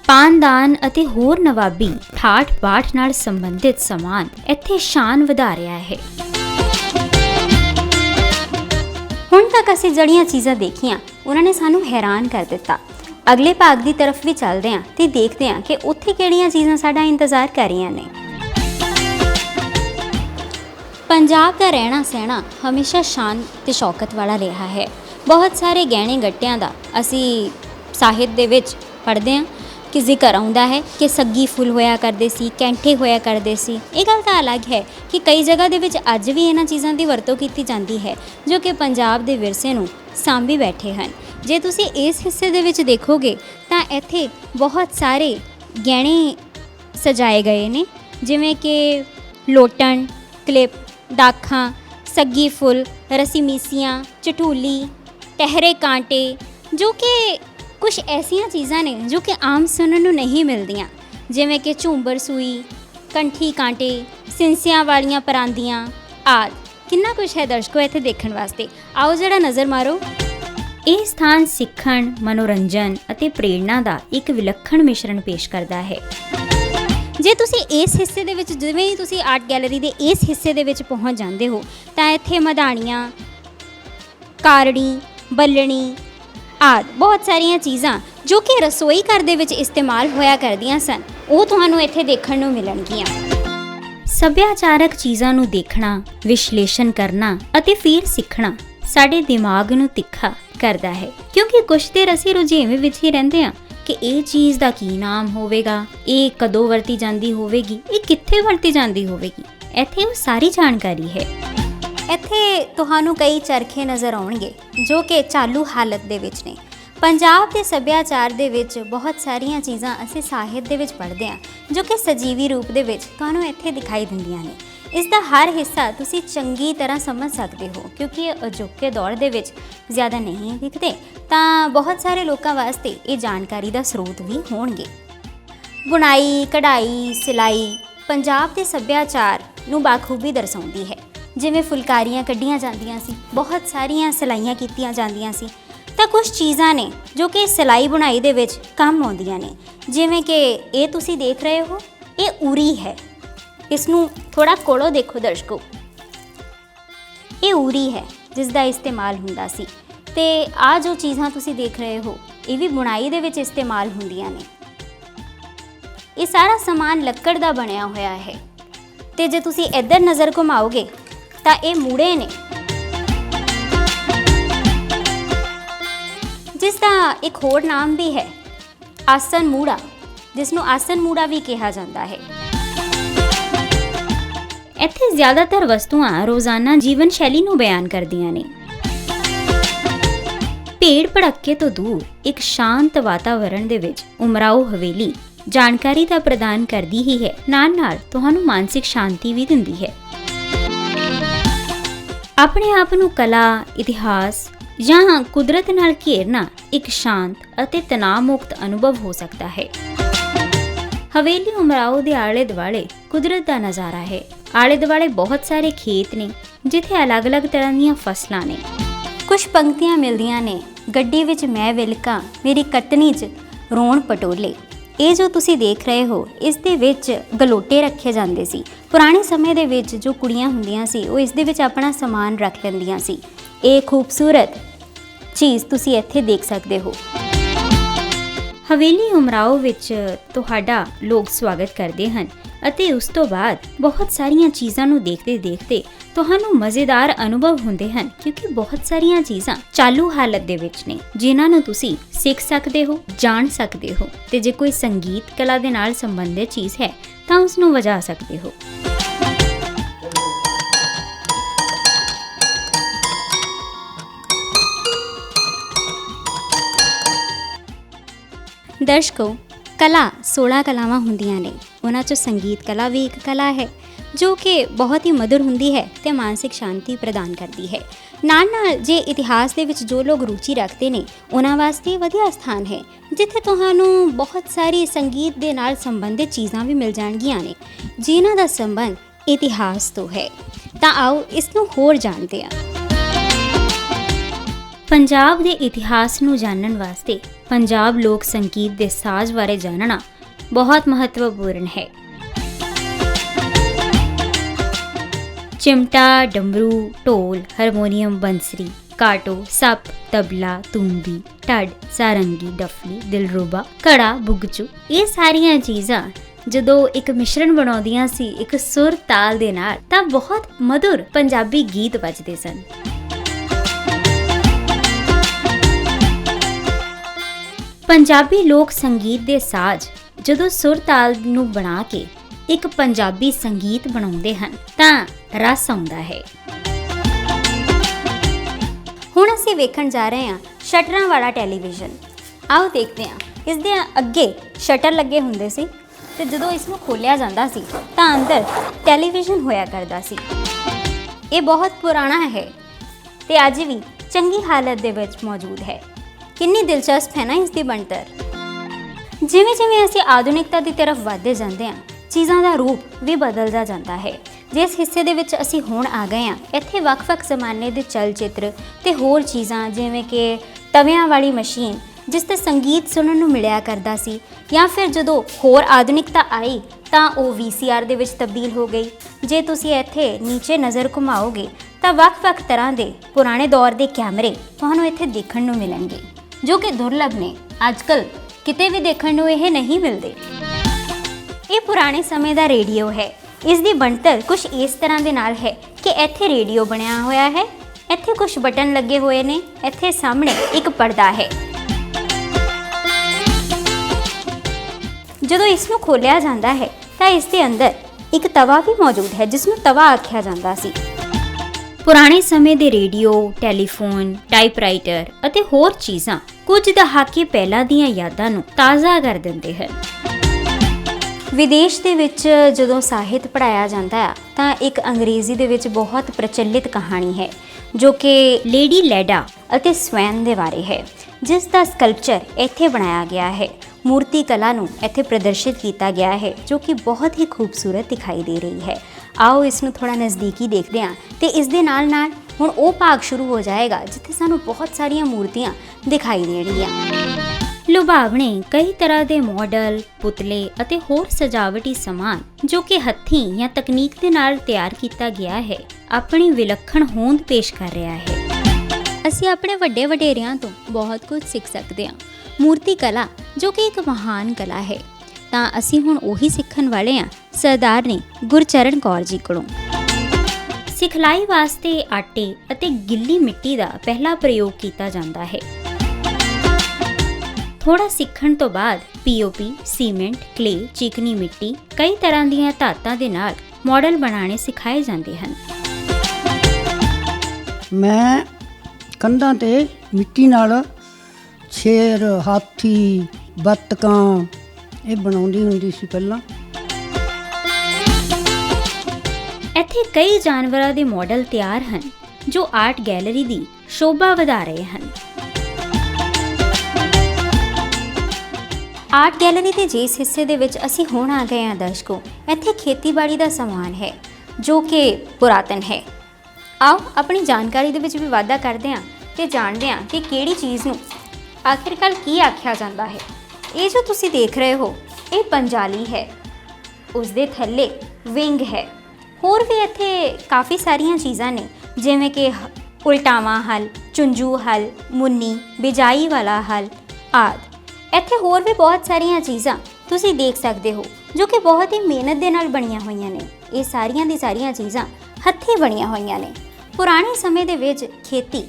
S1: ਪਾਨਦਾਨ ਅਤੇ ਹੋਰ ਨਵਾਬੀ ਠਾਠ ਬਾਠ ਨਾਲ ਸੰਬੰਧਿਤ ਸਮਾਨ ਇੱਥੇ ਸ਼ਾਨ ਵਧਾ ਰਿਹਾ ਹੈ। ਹੁਣ ਤੱਕ ਅਸੀਂ ਜਿਹੜੀਆਂ ਚੀਜ਼ਾਂ ਦੇਖੀਆਂ, ਉਹਨਾਂ ਨੇ ਸਾਨੂੰ ਹੈਰਾਨ ਕਰ ਦਿੱਤਾ। ਅਗਲੇ ਭਾਗ ਦੀ ਤਰਫ ਵੀ ਚੱਲਦੇ ਹਾਂ ਤੇ ਦੇਖਦੇ ਹਾਂ ਕਿ ਉੱਥੇ ਕਿਹੜੀਆਂ ਚੀਜ਼ਾਂ ਸਾਡਾ ਇੰਤਜ਼ਾਰ ਕਰ ਰਹੀਆਂ ਨੇ। ਪੰਜਾਬ ਦਾ ਰਹਿਣਾ ਸਹਿਣਾ ਹਮੇਸ਼ਾ ਸ਼ਾਨ ਤੇ ਸ਼ੌਕਤ ਵਾਲਾ ਰਿਹਾ ਹੈ। ਬਹੁਤ ਸਾਰੇ ਗਹਿਣੇ ਗੱਟਿਆਂ ਦਾ ਅਸੀਂ ਸਾਹਿਤ ਦੇ ਵਿੱਚ ਪੜ੍ਹਦੇ ਹਾਂ ਕਿ ਜ਼ਿਕਰ ਆਉਂਦਾ ਹੈ ਕਿ ਸੱਗੀ ਫੁੱਲ ਹੋਇਆ ਕਰਦੇ ਸੀ, ਕੈਂਠੇ ਹੋਇਆ ਕਰਦੇ ਸੀ। ਇਹ ਗੱਲ ਤਾਂ ਅਲੱਗ ਹੈ ਕਿ ਕਈ ਜਗ੍ਹਾ ਦੇ ਵਿੱਚ ਅੱਜ ਵੀ ਇਹਨਾਂ ਚੀਜ਼ਾਂ ਦੀ ਵਰਤੋਂ ਕੀਤੀ ਜਾਂਦੀ ਹੈ, ਜੋ ਕਿ ਪੰਜਾਬ ਦੇ ਵਿਰਸੇ ਨੂੰ ਸਾਂਭੀ ਬੈਠੇ ਹਨ। ਜੇ ਤੁਸੀਂ ਇਸ ਹਿੱਸੇ ਦੇ ਵਿੱਚ ਦੇਖੋਗੇ, ਤਾਂ ਇੱਥੇ ਬਹੁਤ ਸਾਰੇ ਗਹਿਣੇ ਸਜਾਏ ਗਏ ਨੇ, ਜਿਵੇਂ ਕਿ ਲੋਟਣ, ਕਲਿੱਪ, ਦਾਖਾਂ, ਸੱਗੀ ਫੁੱਲ ਰਸੀਮੀਸੀਆਂ ਚਟੂਲੀ ਟਹਿਰੇ ਕਾਂਟੇ, ਜੋ ਕਿ ਕੁਝ ਐਸੀਆਂ ਚੀਜ਼ਾਂ ਨੇ ਜੋ ਕਿ ਆਮ ਸੁਣਨ ਨੂੰ ਨਹੀਂ ਮਿਲਦੀਆਂ। ਜਿਵੇਂ ਕਿ ਝੂੰਬਰ ਸੂਈ, ਕੰਠੀ ਕਾਂਟੇ, ਸਿੰਸਿਆਂ ਵਾਲੀਆਂ ਪਰਾਂਦੀਆਂ ਆਦਿ। ਕਿੰਨਾ ਕੁਝ ਹੈ ਦਰਸ਼ਕੋ ਇੱਥੇ ਦੇਖਣ ਵਾਸਤੇ। ਆਓ ਜਿਹੜਾ ਨਜ਼ਰ ਮਾਰੋ। ਇਹ ਸਥਾਨ ਸਿੱਖਣ, ਮਨੋਰੰਜਨ ਅਤੇ ਪ੍ਰੇਰਣਾ ਦਾ ਇੱਕ ਵਿਲੱਖਣ ਮਿਸ਼ਰਣ ਪੇਸ਼ ਕਰਦਾ ਹੈ। ਜੇ ਤੁਸੀਂ ਇਸ ਹਿੱਸੇ ਦੇ ਵਿੱਚ, ਜਿਵੇਂ ਹੀ ਤੁਸੀਂ ਆਰਟ ਗੈਲਰੀ ਦੇ ਇਸ ਹਿੱਸੇ ਦੇ ਵਿੱਚ ਪਹੁੰਚ ਜਾਂਦੇ ਹੋ, ਤਾਂ ਇੱਥੇ ਮਧਾਣੀਆਂ, ਕਾਰੜੀ, ਬੱਲਣੀ ਆਦ, ਬਹੁਤ ਸਾਰੀਆਂ ਚੀਜ਼ਾਂ ਜੋ ਕਿ ਰਸੋਈ ਘਰ ਦੇ ਵਿੱਚ ਇਸਤੇਮਾਲ ਹੋਇਆ ਕਰਦੀਆਂ ਸਨ, ਉਹ ਤੁਹਾਨੂੰ ਇੱਥੇ ਦੇਖਣ ਨੂੰ ਮਿਲਣਗੀਆਂ। ਸੱਭਿਆਚਾਰਕ ਚੀਜ਼ਾਂ ਨੂੰ ਦੇਖਣਾ, ਵਿਸ਼ਲੇਸ਼ਣ ਕਰਨਾ ਅਤੇ ਫਿਰ ਸਿੱਖਣਾ ਸਾਡੇ ਦਿਮਾਗ ਨੂੰ ਤਿੱਖਾ ਕਰਦਾ ਹੈ। ਕਿਉਂਕਿ ਕੁਝ ਦੇਰ ਅਸੀਂ ਰੁਝੇਵੇਂ ਵਿੱਚ ਹੀ ਰਹਿੰਦੇ ਹਾਂ ਕਿ ਇਹ ਚੀਜ਼ ਦਾ ਕੀ ਨਾਮ ਹੋਵੇਗਾ, ਇਹ ਕਦੋਂ ਵਰਤੀ ਜਾਂਦੀ ਹੋਵੇਗੀ, ਇਹ ਕਿੱਥੇ ਵਰਤੀ ਜਾਂਦੀ ਹੋਵੇਗੀ। ਇੱਥੇ ਉਹ ਸਾਰੀ ਜਾਣਕਾਰੀ ਹੈ। ਇੱਥੇ ਤੁਹਾਨੂੰ ਕਈ ਚਰਖੇ ਨਜ਼ਰ ਆਉਣਗੇ, ਜੋ ਕਿ ਚਾਲੂ ਹਾਲਤ ਦੇ ਵਿੱਚ ਨੇ। ਪੰਜਾਬ ਦੇ ਸੱਭਿਆਚਾਰ ਦੇ ਵਿੱਚ ਬਹੁਤ ਸਾਰੀਆਂ ਚੀਜ਼ਾਂ ਅਸੀਂ ਸਾਹਿਤ ਦੇ ਵਿੱਚ ਪੜ੍ਹਦੇ ਹਾਂ, ਜੋ ਕਿ ਸਜੀਵੀ ਰੂਪ ਦੇ ਵਿੱਚ ਤੁਹਾਨੂੰ ਇੱਥੇ ਦਿਖਾਈ ਦਿੰਦੀਆਂ ਨੇ। ਇਸ ਦਾ ਹਰ ਹਿੱਸਾ ਤੁਸੀਂ ਚੰਗੀ ਤਰ੍ਹਾਂ ਸਮਝ ਸਕਦੇ ਹੋ, ਕਿਉਂਕਿ ਇਹ ਅਜੋਕੇ ਦੌਰ ਦੇ ਵਿੱਚ ਜ਼ਿਆਦਾ ਨਹੀਂ ਦਿਖਦੇ। ਤਾਂ ਬਹੁਤ ਸਾਰੇ ਲੋਕਾਂ ਵਾਸਤੇ ਇਹ ਜਾਣਕਾਰੀ ਦਾ ਸਰੋਤ ਵੀ ਹੋਣਗੇ। ਬੁਣਾਈ, ਕਢਾਈ, ਸਿਲਾਈ, ਪੰਜਾਬ ਦੇ ਸੱਭਿਆਚਾਰ ਨੂੰ ਬਾਖੂਬੀ ਦਰਸਾਉਂਦੀ ਹੈ। ਜਿਵੇਂ ਫੁਲਕਾਰੀਆਂ ਕੱਢੀਆਂ ਜਾਂਦੀਆਂ ਸੀ, ਬਹੁਤ ਸਾਰੀਆਂ ਸਿਲਾਈਆਂ ਕੀਤੀਆਂ ਜਾਂਦੀਆਂ ਸੀ, ਤਾਂ ਕੁਝ ਚੀਜ਼ਾਂ ਨੇ ਜੋ ਕਿ ਸਿਲਾਈ ਬੁਣਾਈ ਦੇ ਵਿੱਚ ਕੰਮ ਆਉਂਦੀਆਂ ਨੇ। ਜਿਵੇਂ ਕਿ ਇਹ ਤੁਸੀਂ ਦੇਖ ਰਹੇ ਹੋ, ਇਹ ਉਰੀ ਹੈ। ਇਸ ਨੂੰ ਥੋੜਾ ਕੋਲੋਂ ਦੇਖੋ ਦਰਸ਼ਕੋ। ਇਹ ਉਰੀ ਹੈ ਜਿਸ ਦਾ ਇਸਤੇਮਾਲ ਹੁੰਦਾ ਸੀ। ਤੇ ਆ ਜੋ ਚੀਜ਼ਾਂ ਤੁਸੀਂ ਦੇਖ ਰਹੇ ਹੋ, ਇਹ ਵੀ ਬੁਣਾਈ ਦੇ ਵਿੱਚ ਇਸਤੇਮਾਲ ਹੁੰਦੀਆਂ ਨੇ। ਇਹ ਸਾਰਾ ਸਮਾਨ ਲੱਕੜ ਦਾ ਬਣਿਆ ਹੋਇਆ ਹੈ। ਤੇ ਜੇ ਤੁਸੀਂ ਇੱਧਰ ਨਜ਼ਰ ਘੁਮਾਓਗੇ ਤਾਂ ਇਹ ਮੂੜੇ ਨੇ। ਜਿਸ ਦਾ ਇੱਕ ਹੋਰ ਨਾਮ ਵੀ ਹੈ, ਆਸਨ ਮੂੜਾ ਜਿਸ ਨੂੰ ਆਸਨ ਮੂੜਾ ਵੀ ਕਿਹਾ ਜਾਂਦਾ ਹੈ। ਇੱਥੇ ਜ਼ਿਆਦਾਤਰ ਵਸਤੂਆਂ ਰੋਜ਼ਾਨਾ ਜੀਵਨ ਸ਼ੈਲੀ ਨੂੰ ਬਿਆਨ ਕਰਦੀਆਂ ਨੇ। ਭੀੜ ਭੜੱਕੇ ਤੋਂ ਦੂਰ ਇੱਕ ਸ਼ਾਂਤ ਵਾਤਾਵਰਣ ਦੇ ਵਿੱਚ ਉਮਰਾਓ ਹਵੇਲੀ ਜਾਣਕਾਰੀ ਤਾਂ ਪ੍ਰਦਾਨ ਕਰਦੀ ਹੀ ਹੈ। ਨਾਲ ਨਾਲ ਤੁਹਾਨੂੰ ਮਾਨਸਿਕ ਸ਼ਾਂਤੀ ਵੀ ਦਿੰਦੀ ਹੈ। ਆਪਣੇ ਆਪ ਨੂੰ ਕਲਾ, ਇਤਿਹਾਸ ਜਾਂ ਕੁਦਰਤ ਨਾਲ ਘੇਰਨਾ ਇੱਕ ਸ਼ਾਂਤ ਅਤੇ ਤਣਾਅ ਮੁਕਤ ਅਨੁਭਵ ਹੋ ਸਕਦਾ ਹੈ। ਹਵੇਲੀ ਉਮਰਾਓ ਦੇ ਆਲੇ ਦੁਆਲੇ ਕੁਦਰਤ ਦਾ ਨਜ਼ਾਰਾ ਹੈ। ਆਲੇ ਦੁਆਲੇ ਬਹੁਤ ਸਾਰੇ ਖੇਤ ਨੇ, ਜਿੱਥੇ ਅਲੱਗ-ਅਲੱਗ ਤਰ੍ਹਾਂ ਦੀਆਂ ਫਸਲਾਂ ਨੇ। ਕੁਝ ਪੰਕਤੀਆਂ ਮਿਲਦੀਆਂ ਨੇ, ਗੱਡੀ ਵਿੱਚ ਮੈਂ ਵਿਲਕਾਂ, ਮੇਰੀ ਕਟਨੀ 'ਚ ਰੋਣ ਪਟੋਲੇ ਇਹ ਜੋ ਤੁਸੀਂ ਦੇਖ ਰਹੇ ਹੋ, ਇਸ ਦੇ ਵਿੱਚ ਗਲੋਟੇ ਰੱਖੇ ਜਾਂਦੇ ਸੀ। ਪੁਰਾਣੇ ਸਮੇਂ ਦੇ ਵਿੱਚ ਜੋ ਕੁੜੀਆਂ ਹੁੰਦੀਆਂ ਸੀ, ਉਹ ਇਸ ਦੇ ਵਿੱਚ ਆਪਣਾ ਸਮਾਨ ਰੱਖ ਲੈਂਦੀਆਂ ਸੀ। ਇਹ ਖੂਬਸੂਰਤ ਚੀਜ਼ ਤੁਸੀਂ ਇੱਥੇ ਦੇਖ ਸਕਦੇ ਹੋ। ਹਵੇਲੀ ਉਮਰਾਓ ਵਿੱਚ ਤੁਹਾਡਾ ਲੋਕ ਸਵਾਗਤ ਕਰਦੇ ਹਨ ਅਤੇ ਉਸ ਤੋਂ ਬਾਅਦ ਬਹੁਤ ਸਾਰੀਆਂ ਚੀਜ਼ਾਂ ਨੂੰ ਦੇਖਦੇ ਦੇਖਦੇ ਤੁਹਾਨੂੰ ਮਜ਼ੇਦਾਰ ਅਨੁਭਵ ਹੁੰਦੇ ਹਨ, ਕਿਉਂਕਿ ਬਹੁਤ ਸਾਰੀਆਂ ਚੀਜ਼ਾਂ ਚਾਲੂ ਹਾਲਤ ਦੇ ਵਿੱਚ ਨੇ, ਜਿਨ੍ਹਾਂ ਨੂੰ ਤੁਸੀਂ ਸਿੱਖ ਸਕਦੇ ਹੋ, ਜਾਣ ਸਕਦੇ ਹੋ ਤੇ ਜੇ ਕੋਈ ਸੰਗੀਤ ਕਲਾ ਦੇ ਨਾਲ ਸੰਬੰਧਿਤ ਚੀਜ਼ ਹੈ ਤਾਂ ਉਸ ਨੂੰ ਵਜਾ ਸਕਦੇ ਹੋ। ਦਰਸ਼ਕੋ, ਕਲਾ 16 ਕਲਾਵਾਂ ਹੁੰਦੀਆਂ ਨੇ। ਉਹਨਾਂ ਚੋਂ ਸੰਗੀਤ ਕਲਾ ਵੀ ਇੱਕ ਕਲਾ ਹੈ। ਜੋ ਕਿ ਬਹੁਤ ਹੀ ਮధుਰ ਹੁੰਦੀ ਹੈ ਤੇ ਮਾਨਸਿਕ ਸ਼ਾਂਤੀ ਪ੍ਰਦਾਨ ਕਰਦੀ ਹੈ। ਨਾਲ ਨਾਲ ਜੇ ਇਤਿਹਾਸ ਦੇ ਵਿੱਚ ਜੋ ਲੋਕ ਰੁਚੀ ਰੱਖਦੇ ਨੇ, ਉਹਨਾਂ ਵਾਸਤੇ ਵਧੀਆ ਸਥਾਨ ਹੈ, ਜਿੱਥੇ ਤੁਹਾਨੂੰ ਬਹੁਤ ਸਾਰੀ ਸੰਗੀਤ ਦੇ ਨਾਲ ਸੰਬੰਧਿਤ ਚੀਜ਼ਾਂ ਵੀ ਮਿਲ ਜਾਣਗੀਆਂ ਨੇ, ਜਿਨ੍ਹਾਂ ਦਾ ਸੰਬੰਧ ਇਤਿਹਾਸ ਤੋਂ ਹੈ। ਤਾਂ ਆਓ ਇਸ ਨੂੰ ਹੋਰ ਜਾਣਦੇ ਹਾਂ। ਪੰਜਾਬ ਦੇ ਇਤਿਹਾਸ ਨੂੰ ਜਾਣਨ ਵਾਸਤੇ ਪੰਜਾਬ ਲੋਕ ਸੰਗੀਤ ਦੇ ਸਾਜ਼ ਬਾਰੇ ਜਾਣਨਾ ਬਹੁਤ ਮਹੱਤਵਪੂਰਨ ਹੈ। ਚਿਮਟਾ, ਡਮਰੂ, ਢੋਲ, ਹਾਰਮੋਨੀਅਮ, ਬੰਸਰੀ, ਕਾਟੋ, ਸੱਪ, ਤਬਲਾ, ਤੁੰਬੀ, ਢੱਡ, ਸਾਰੰਗੀ, ਡਫਲੀ, ਦਿਲਰੂਬਾ ਕੜਾ ਬੁਗਚੂ। ਇਹ ਸਾਰੀਆਂ ਚੀਜ਼ਾਂ ਜਦੋਂ ਇੱਕ ਮਿਸ਼ਰਣ ਬਣਾਉਂਦੀਆਂ ਸੀ ਇੱਕ ਸੁਰ ਤਾਲ ਦੇ ਨਾਲ, ਤਾਂ ਬਹੁਤ ਮధుਰ ਪੰਜਾਬੀ ਗੀਤ ਵੱਜਦੇ ਸਨ। ਪੰਜਾਬੀ ਲੋਕ ਸੰਗੀਤ ਦੇ ਸਾਜ਼ ਜਦੋਂ ਸੁਰ ਤਾਲ ਨੂੰ ਬਣਾ ਕੇ ਇੱਕ ਪੰਜਾਬੀ ਸੰਗੀਤ ਬਣਾਉਂਦੇ ਹਨ, ਤਾਂ ਰਸ ਆਉਂਦਾ ਹੈ। ਹੁਣ ਅਸੀਂ ਵੇਖਣ ਜਾ ਰਹੇ ਹਾਂ ਸ਼ਟਰਾਂ ਵਾਲਾ ਟੈਲੀਵਿਜ਼ਨ। ਆਓ ਦੇਖਦੇ ਹਾਂ, ਇਸ ਦੇ ਅੱਗੇ ਸ਼ਟਰ ਲੱਗੇ ਹੁੰਦੇ ਸੀ ਤੇ ਜਦੋਂ ਇਸ ਨੂੰ ਖੋਲਿਆ ਜਾਂਦਾ ਸੀ ਤਾਂ ਅੰਦਰ ਟੈਲੀਵਿਜ਼ਨ ਹੋਇਆ ਕਰਦਾ ਸੀ। ਇਹ ਬਹੁਤ ਪੁਰਾਣਾ ਹੈ ਤੇ ਅੱਜ ਵੀ ਚੰਗੀ ਹਾਲਤ ਦੇ ਵਿੱਚ ਮੌਜੂਦ ਹੈ। ਕਿੰਨੀ ਦਿਲਚਸਪ ਹੈ ਨਾ ਇਸ ਦੀ ਬਣਤਰ। ਜਿਵੇਂ ਜਿਵੇਂ ਅਸੀਂ ਆਧੁਨਿਕਤਾ ਦੀ ਤਰਫ ਵਧਦੇ ਜਾਂਦੇ ਹਾਂ, ਚੀਜ਼ਾਂ ਦਾ ਰੂਪ ਵੀ ਬਦਲਦਾ ਜਾਂਦਾ ਹੈ। ਜਿਸ ਹਿੱਸੇ ਦੇ ਵਿੱਚ ਅਸੀਂ ਹੁਣ ਆ ਗਏ ਹਾਂ, ਇੱਥੇ ਵੱਖ-ਵੱਖ ਜ਼ਮਾਨੇ ਦੇ ਚਲਚਿੱਤਰ ਤੇ ਹੋਰ ਚੀਜ਼ਾਂ, ਜਿਵੇਂ ਕਿ ਤਵਿਆਂ ਵਾਲੀ ਮਸ਼ੀਨ, ਜਿਸ ਤੇ ਸੰਗੀਤ ਸੁਣਨ ਨੂੰ ਮਿਲਿਆ ਕਰਦਾ ਸੀ, ਜਾਂ ਫਿਰ ਜਦੋਂ ਹੋਰ ਆਧੁਨਿਕਤਾ ਆਈ, ਤਾਂ ਉਹ VCR ਦੇ ਵਿੱਚ ਤਬਦੀਲ ਹੋ ਗਈ। ਜੇ ਤੁਸੀਂ ਇੱਥੇ ਨੀਚੇ ਨਜ਼ਰ ਘੁਮਾਓਗੇ, ਤਾਂ ਵੱਖ-ਵੱਖ ਤਰ੍ਹਾਂ ਦੇ ਪੁਰਾਣੇ ਦੌਰ ਦੇ ਕੈਮਰੇ ਤੁਹਾਨੂੰ ਇੱਥੇ ਦੇਖਣ ਨੂੰ ਮਿਲਣਗੇ, ਜੋ ਕਿ ਦੁਰਲਭ ਨੇ। ਅੱਜਕੱਲ ਕਿਤੇ ਵੀ ਦੇਖਣ ਨੂੰ ਇਹ ਨਹੀਂ ਮਿਲਦੇ। ਇਹ ਪੁਰਾਣੇ ਸਮੇਂ ਦਾ ਰੇਡੀਓ ਹੈ। ਇਸ ਦੀ ਬਣਤਰ ਕੁਝ ਇਸ ਤਰ੍ਹਾਂ ਦੇ ਨਾਲ ਹੈ ਕਿ ਇੱਥੇ ਰੇਡੀਓ ਬਣਿਆ ਹੋਇਆ ਹੈ, ਇੱਥੇ ਕੁਝ ਬਟਨ ਲੱਗੇ ਹੋਏ ਨੇ, ਇੱਥੇ ਸਾਹਮਣੇ ਇੱਕ ਪਰਦਾ ਹੈ। ਜਦੋਂ ਇਸ ਨੂੰ ਖੋਲਿਆ ਜਾਂਦਾ ਹੈ, ਤਾਂ ਇਸ ਦੇ ਅੰਦਰ ਇੱਕ ਤਵਾ ਵੀ ਮੌਜੂਦ ਹੈ ਜਿਸ ਨੂੰ ਤਵਾ ਆਖਿਆ ਜਾਂਦਾ ਸੀ। ਪੁਰਾਣੇ ਸਮੇਂ ਦੇ ਰੇਡੀਓ, ਟੈਲੀਫੋਨ, ਟਾਈਪਰਾਈਟਰ ਅਤੇ ਹੋਰ ਚੀਜ਼ਾਂ ਕੁਝ ਦਹਾਕੇ ਪਹਿਲਾਂ ਦੀਆਂ ਯਾਦਾਂ ਨੂੰ ਤਾਜ਼ਾ ਕਰ ਦਿੰਦੇ ਹਨ। ਵਿਦੇਸ਼ ਦੇ ਵਿੱਚ ਜਦੋਂ ਸਾਹਿਤ ਪੜਾਇਆ ਜਾਂਦਾ ਹੈ, ਤਾਂ ਇੱਕ ਅੰਗਰੇਜ਼ੀ ਦੇ ਵਿੱਚ ਬਹੁਤ ਪ੍ਰਚਲਿਤ ਕਹਾਣੀ ਹੈ, ਜੋ ਕਿ ਲੇਡੀ ਲੈਡਾ ਅਤੇ ਸਵੈਨ ਦੇ ਬਾਰੇ ਹੈ, ਜਿਸ ਦਾ ਸਕਲਪਚਰ ਇੱਥੇ ਬਣਾਇਆ ਗਿਆ ਹੈ। ਮੂਰਤੀ ਕਲਾ ਨੂੰ ਇੱਥੇ ਪ੍ਰਦਰਸ਼ਿਤ ਕੀਤਾ ਗਿਆ ਹੈ, ਜੋ ਕਿ ਬਹੁਤ ਹੀ ਖੂਬਸੂਰਤ ਦਿਖਾਈ ਦੇ ਰਹੀ ਹੈ। ਆਓ ਇਸ ਨੂੰ ਥੋੜਾ ਨਜ਼ਦੀਕੀ ਦੇਖਦੇ ਹਾਂ ਤੇ ਇਸ ਦੇ ਨਾਲ ਨਾਲ ਹੁਣ ਉਹ ਭਾਗ ਸ਼ੁਰੂ ਹੋ ਜਾਏਗਾ, ਜਿੱਥੇ ਸਾਨੂੰ ਬਹੁਤ ਸਾਰੀਆਂ ਮੂਰਤੀਆਂ ਦਿਖਾਈ ਦੇਣਗੀਆਂ ਲੁਭਾਵਣੇ ਕਈ ਤਰ੍ਹਾਂ ਦੇ ਮਾਡਲ, ਪੁਤਲੇ ਅਤੇ ਹੋਰ ਸਜਾਵਟੀ ਸਮਾਨ ਜੋ ਕਿ ਹੱਥੀਂ ਜਾਂ ਤਕਨੀਕ ਦੇ ਨਾਲ ਤਿਆਰ ਕੀਤਾ ਗਿਆ ਹੈ, ਆਪਣੀ ਵਿਲੱਖਣ ਹੋਂਦ ਪੇਸ਼ ਕਰ ਰਿਹਾ ਹੈ। ਅਸੀਂ ਆਪਣੇ ਵੱਡੇ ਵਡੇਰਿਆਂ ਤੋਂ ਬਹੁਤ ਕੁਝ ਸਿੱਖ ਸਕਦੇ ਹਾਂ। ਮੂਰਤੀ ਕਲਾ, ਜੋ ਕਿ ਇੱਕ ਮਹਾਨ ਕਲਾ ਹੈ, ਤਾਂ ਅਸੀਂ ਹੁਣ ਉਹੀ ਸਿੱਖਣ ਵਾਲੇ ਹਾਂ, ਸਰਦਾਰਨੀ ਗੁਰਚਰਨ ਕੌਰ ਜੀ ਕੋਲੋਂ। ਸਿਖਲਾਈ ਵਾਸਤੇ ਆਟੇ ਅਤੇ ਗਿੱਲੀ ਮਿੱਟੀ ਦਾ ਪਹਿਲਾ ਪ੍ਰਯੋਗ ਕੀਤਾ ਜਾਂਦਾ ਹੈ। ਥੋੜਾ ਸਿੱਖਣ ਤੋਂ ਬਾਅਦ ਪੀਓਪੀ ਸੀਮੈਂਟ ਕਲੇ ਚੀਕਨੀ ਮਿੱਟੀ ਕਈ ਤਰ੍ਹਾਂ ਦੀਆਂ ਧਾਤਾਂ ਦੇ ਨਾਲ ਮਾਡਲ ਬਣਾਉਣੇ ਸਿਖਾਏ ਜਾਂਦੇ ਹਨ।
S2: ਮੈਂ ਕੰਧਾਂ ਤੇ ਮਿੱਟੀ ਨਾਲ ਸ਼ੇਰ ਹਾਥੀ ਬੱਤਕਾਂ ਇਹ ਬਣਾਉਂਦੀ ਹੁੰਦੀ ਸੀ ਪਹਿਲਾਂ।
S1: ਇੱਥੇ ਕਈ ਜਾਨਵਰਾਂ ਦੇ ਮਾਡਲ ਤਿਆਰ ਹਨ ਜੋ ਆਰਟ ਗੈਲਰੀ ਦੀ ਸ਼ੋਭਾ ਵਧਾ ਰਹੇ ਹਨ। ਆਰਟ ਗੈਲਰੀ ਦੇ ਜਿਸ ਹਿੱਸੇ ਦੇ ਵਿੱਚ ਅਸੀਂ ਹੁਣ ਆ ਗਏ ਹਾਂ ਦਰਸ਼ਕੋ, ਇੱਥੇ ਖੇਤੀਬਾੜੀ ਦਾ ਸਮਾਨ ਹੈ, ਜੋ ਕਿ ਪੁਰਾਤਨ ਹੈ। ਆਓ ਆਪਣੀ ਜਾਣਕਾਰੀ ਦੇ ਵਿੱਚ ਵੀ ਵਾਧਾ ਕਰਦੇ ਹਾਂ ਤੇ ਜਾਣਦੇ ਹਾਂ ਕਿ ਕਿਹੜੀ ਚੀਜ਼ ਨੂੰ ਆਖਿਰਕਾਰ ਕੀ ਆਖਿਆ ਜਾਂਦਾ ਹੈ। ਇਹ ਜੋ ਤੁਸੀਂ ਦੇਖ ਰਹੇ ਹੋ, ਇਹ ਪੰਜਾਲੀ ਹੈ। ਉਸ ਦੇ ਥੱਲੇ ਵਿੰਗ ਹੈ। ਹੋਰ ਵੀ ਇੱਥੇ ਕਾਫੀ ਸਾਰੀਆਂ ਚੀਜ਼ਾਂ ਨੇ, ਜਿਵੇਂ ਕਿ ਹ- ਉਲਟਾਵਾਂ ਹਲ, ਚੁੰਝੂ ਹਲ, ਮੁੰਨੀ, ਬਿਜਾਈ ਵਾਲਾ ਹਲ ਆਦਿ। ਇੱਥੇ ਹੋਰ ਵੀ ਬਹੁਤ ਸਾਰੀਆਂ ਚੀਜ਼ਾਂ ਤੁਸੀਂ ਦੇਖ ਸਕਦੇ ਹੋ, ਜੋ ਕਿ ਬਹੁਤ ਹੀ ਮਿਹਨਤ ਦੇ ਨਾਲ ਬਣੀਆਂ ਹੋਈਆਂ ਨੇ। ਇਹ ਸਾਰੀਆਂ ਦੀ ਸਾਰੀਆਂ ਚੀਜ਼ਾਂ ਹੱਥੀਂ ਬਣੀਆਂ ਹੋਈਆਂ ਨੇ। ਪੁਰਾਣੇ ਸਮੇਂ ਦੇ ਵਿੱਚ ਖੇਤੀ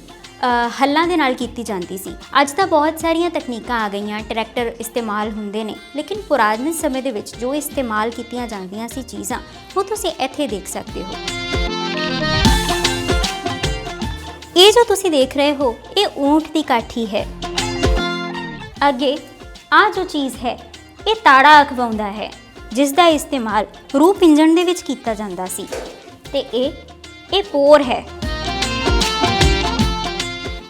S1: ਹੱਲਾਂ ਦੇ ਨਾਲ ਕੀਤੀ ਜਾਂਦੀ ਸੀ। ਅੱਜ ਤਾਂ ਬਹੁਤ ਸਾਰੀਆਂ ਤਕਨੀਕਾਂ ਆ ਗਈਆਂ, ਟਰੈਕਟਰ ਇਸਤੇਮਾਲ ਹੁੰਦੇ ਨੇ। ਲੇਕਿਨ ਪੁਰਾਣੇ ਸਮੇਂ ਦੇ ਵਿੱਚ ਜੋ ਇਸਤੇਮਾਲ ਕੀਤੀਆਂ ਜਾਂਦੀਆਂ ਸੀ ਚੀਜ਼ਾਂ, ਉਹ ਤੁਸੀਂ ਇੱਥੇ ਦੇਖ ਸਕਦੇ ਹੋ। ਇਹ ਜੋ ਤੁਸੀਂ ਦੇਖ ਰਹੇ ਹੋ, ਇਹ ਊਂਟ ਦੀ ਕਾਠੀ ਹੈ। ਅੱਗੇ ਆ ਜੋ ਚੀਜ਼ ਹੈ, ਇਹ ਤਾੜਾ ਅਖਵਾਉਂਦਾ ਹੈ ਜਿਸ ਦਾ ਇਸਤੇਮਾਲ ਰੂਹ ਇੰਜਣ ਦੇ ਵਿੱਚ ਕੀਤਾ ਜਾਂਦਾ ਸੀ। ਤੇ ਇਹ ਇਹ ਪੋਰ ਹੈ।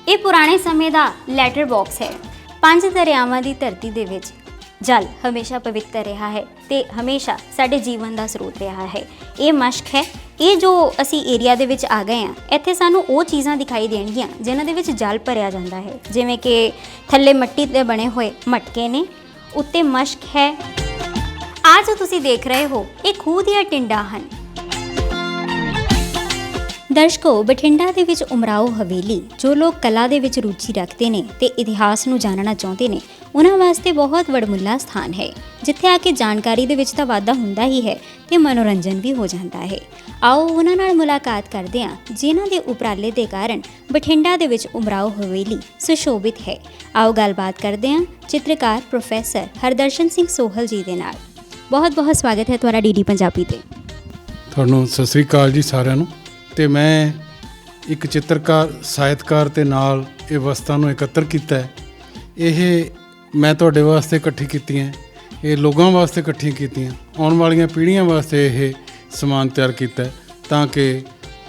S1: ਇਹ ਪੁਰਾਣੇ ਸਮੇਂ ਦਾ ਲੈਟਰ ਬਾਕਸ ਹੈ। ਪੰਜ ਦਰਿਆਵਾਂ ਦੀ ਧਰਤੀ ਦੇ ਵਿੱਚ ਜਲ ਹਮੇਸ਼ਾ ਪਵਿੱਤਰ ਰਿਹਾ ਹੈ ਤੇ ਹਮੇਸ਼ਾ ਸਾਡੇ ਜੀਵਨ ਦਾ ਸਰੋਤ ਰਿਹਾ ਹੈ। ਇਹ ਮਸ਼ਕ ਹੈ। ਇਹ ਜੋ ਅਸੀਂ ਏਰੀਆ ਦੇ ਵਿੱਚ ਆ ਗਏ ਆ ਇੱਥੇ ਸਾਨੂੰ ਉਹ ਚੀਜ਼ਾਂ ਦਿਖਾਈ ਦੇਣਗੀਆਂ ਜਿਨ੍ਹਾਂ ਦੇ ਵਿੱਚ ਜਲ ਭਰਿਆ ਜਾਂਦਾ ਹੈ। ਜਿਵੇਂ ਕਿ ਥੱਲੇ ਮਿੱਟੀ ਦੇ ਬਣੇ ਹੋਏ ਮਟਕੇ ਨੇ, ਉੱਤੇ ਮਸ਼ਕ ਹੈ। ਆ ਜੋ ਤੁਸੀਂ ਦੇਖ ਰਹੇ ਹੋ, ਇਹ ਖੂਹ ਦੀਆਂ ਟਿੰਡਾਂ ਹਨ। ਦਰਸ਼ਕੋ, ਬਠਿੰਡਾ ਦੇ ਵਿੱਚ ਉਮਰਾਓ ਹਵੇਲੀ, ਜੋ ਲੋਕ ਕਲਾ ਦੇ ਵਿੱਚ ਰੁਚੀ ਰੱਖਦੇ ਨੇ ਤੇ ਇਤਿਹਾਸ ਨੂੰ ਜਾਣਨਾ ਚਾਹੁੰਦੇ ਨੇ ਉਹਨਾਂ ਵਾਸਤੇ ਬਹੁਤ ਵਡਮੁੱਲਾ ਸਥਾਨ ਹੈ, ਜਿੱਥੇ ਆ ਕੇ ਜਾਣਕਾਰੀ ਦੇ ਵਿੱਚ ਤਾਂ ਵਾਧਾ ਹੁੰਦਾ ਹੀ ਹੈ ਤੇ ਮਨੋਰੰਜਨ ਵੀ ਹੋ ਜਾਂਦਾ ਹੈ। ਆਓ ਉਹਨਾਂ ਨਾਲ ਮੁਲਾਕਾਤ ਕਰਦੇ ਹਾਂ, ਜਿਨ੍ਹਾਂ ਦੇ ਉਪਰਾਲੇ ਦੇ ਕਾਰਨ ਬਠਿੰਡਾ ਦੇ ਵਿੱਚ ਉਮਰਾਓ ਹਵੇਲੀ ਸੁਸ਼ੋਭਿਤ ਹੈ। ਆਓ ਗੱਲਬਾਤ ਕਰਦੇ ਹਾਂ ਚਿੱਤਰਕਾਰ ਪ੍ਰੋਫੈਸਰ ਹਰਦਰਸ਼ਨ ਸਿੰਘ ਸੋਹਲ ਜੀ ਦੇ ਨਾਲ। ਬਹੁਤ ਬਹੁਤ ਸਵਾਗਤ ਹੈ ਤੁਹਾਡਾ ਡੀਡੀ ਪੰਜਾਬੀ ਤੇ।
S3: ਤੁਹਾਨੂੰ ਸਤਿ ਸ੍ਰੀ ਅਕਾਲ ਜੀ ਸਾਰਿਆਂ ਨੂੰ। ਤੇ ਮੈਂ ਇੱਕ ਚਿੱਤਰਕਾਰ, ਸਾਹਿਤਕਾਰ ਤੇ ਨਾਲ ਇਹ ਵਸਤਾਂ ਨੂੰ ਇਕੱਤਰ ਕੀਤਾ ਹੈ। ਇਹ ਮੈਂ ਤੁਹਾਡੇ ਵਾਸਤੇ ਇਕੱਠੀ ਕੀਤੀਆਂ। ਇਹ ਲੋਕਾਂ ਵਾਸਤੇ ਇਕੱਠੀਆਂ ਕੀਤੀਆਂ। ਆਉਣ ਵਾਲੀਆਂ ਪੀੜ੍ਹੀਆਂ ਵਾਸਤੇ ਇਹ ਸਮਾਨ ਤਿਆਰ ਕੀਤਾ ਤਾਂ ਕਿ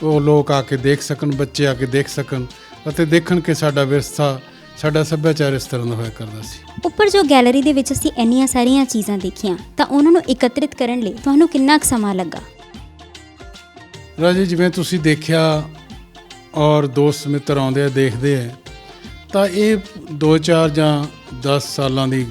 S3: ਉਹ ਲੋਕ ਆ ਕੇ ਦੇਖ ਸਕਣ ਬੱਚੇ ਆ ਕੇ ਦੇਖ ਸਕਣ ਅਤੇ ਦੇਖਣ ਕਿ ਸਾਡਾ ਵਿਰਸਾ ਸਾਡਾ ਸੱਭਿਆਚਾਰ ਇਸ ਤਰ੍ਹਾਂ ਦਾ ਹੋਇਆ ਕਰਦਾ ਸੀ।
S1: ਉੱਪਰ ਜੋ ਗੈਲਰੀ ਦੇ ਵਿੱਚ ਅਸੀਂ ਇੰਨੀਆਂ ਸਾਰੀਆਂ ਚੀਜ਼ਾਂ ਦੇਖੀਆਂ ਤਾਂ ਉਹਨਾਂ ਨੂੰ ਇਕੱਤਰਿਤ ਕਰਨ ਲਈ ਤੁਹਾਨੂੰ ਕਿੰਨਾ ਕੁ ਸਮਾਂ ਲੱਗਾ?
S3: ਰਾਜੇ ਜਿਵੇਂ ਤੁਸੀਂ ਦੇਖਿਆ ਔਰ ਦੋਸਤ ਮਿੱਤਰ ਆਉਂਦੇ ਆ ਦੇਖਦੇ ਆ ਤਾਂ ਇਹ 2-4 ਜਾਂ 10 ਸਾਲਾਂ ਦੀ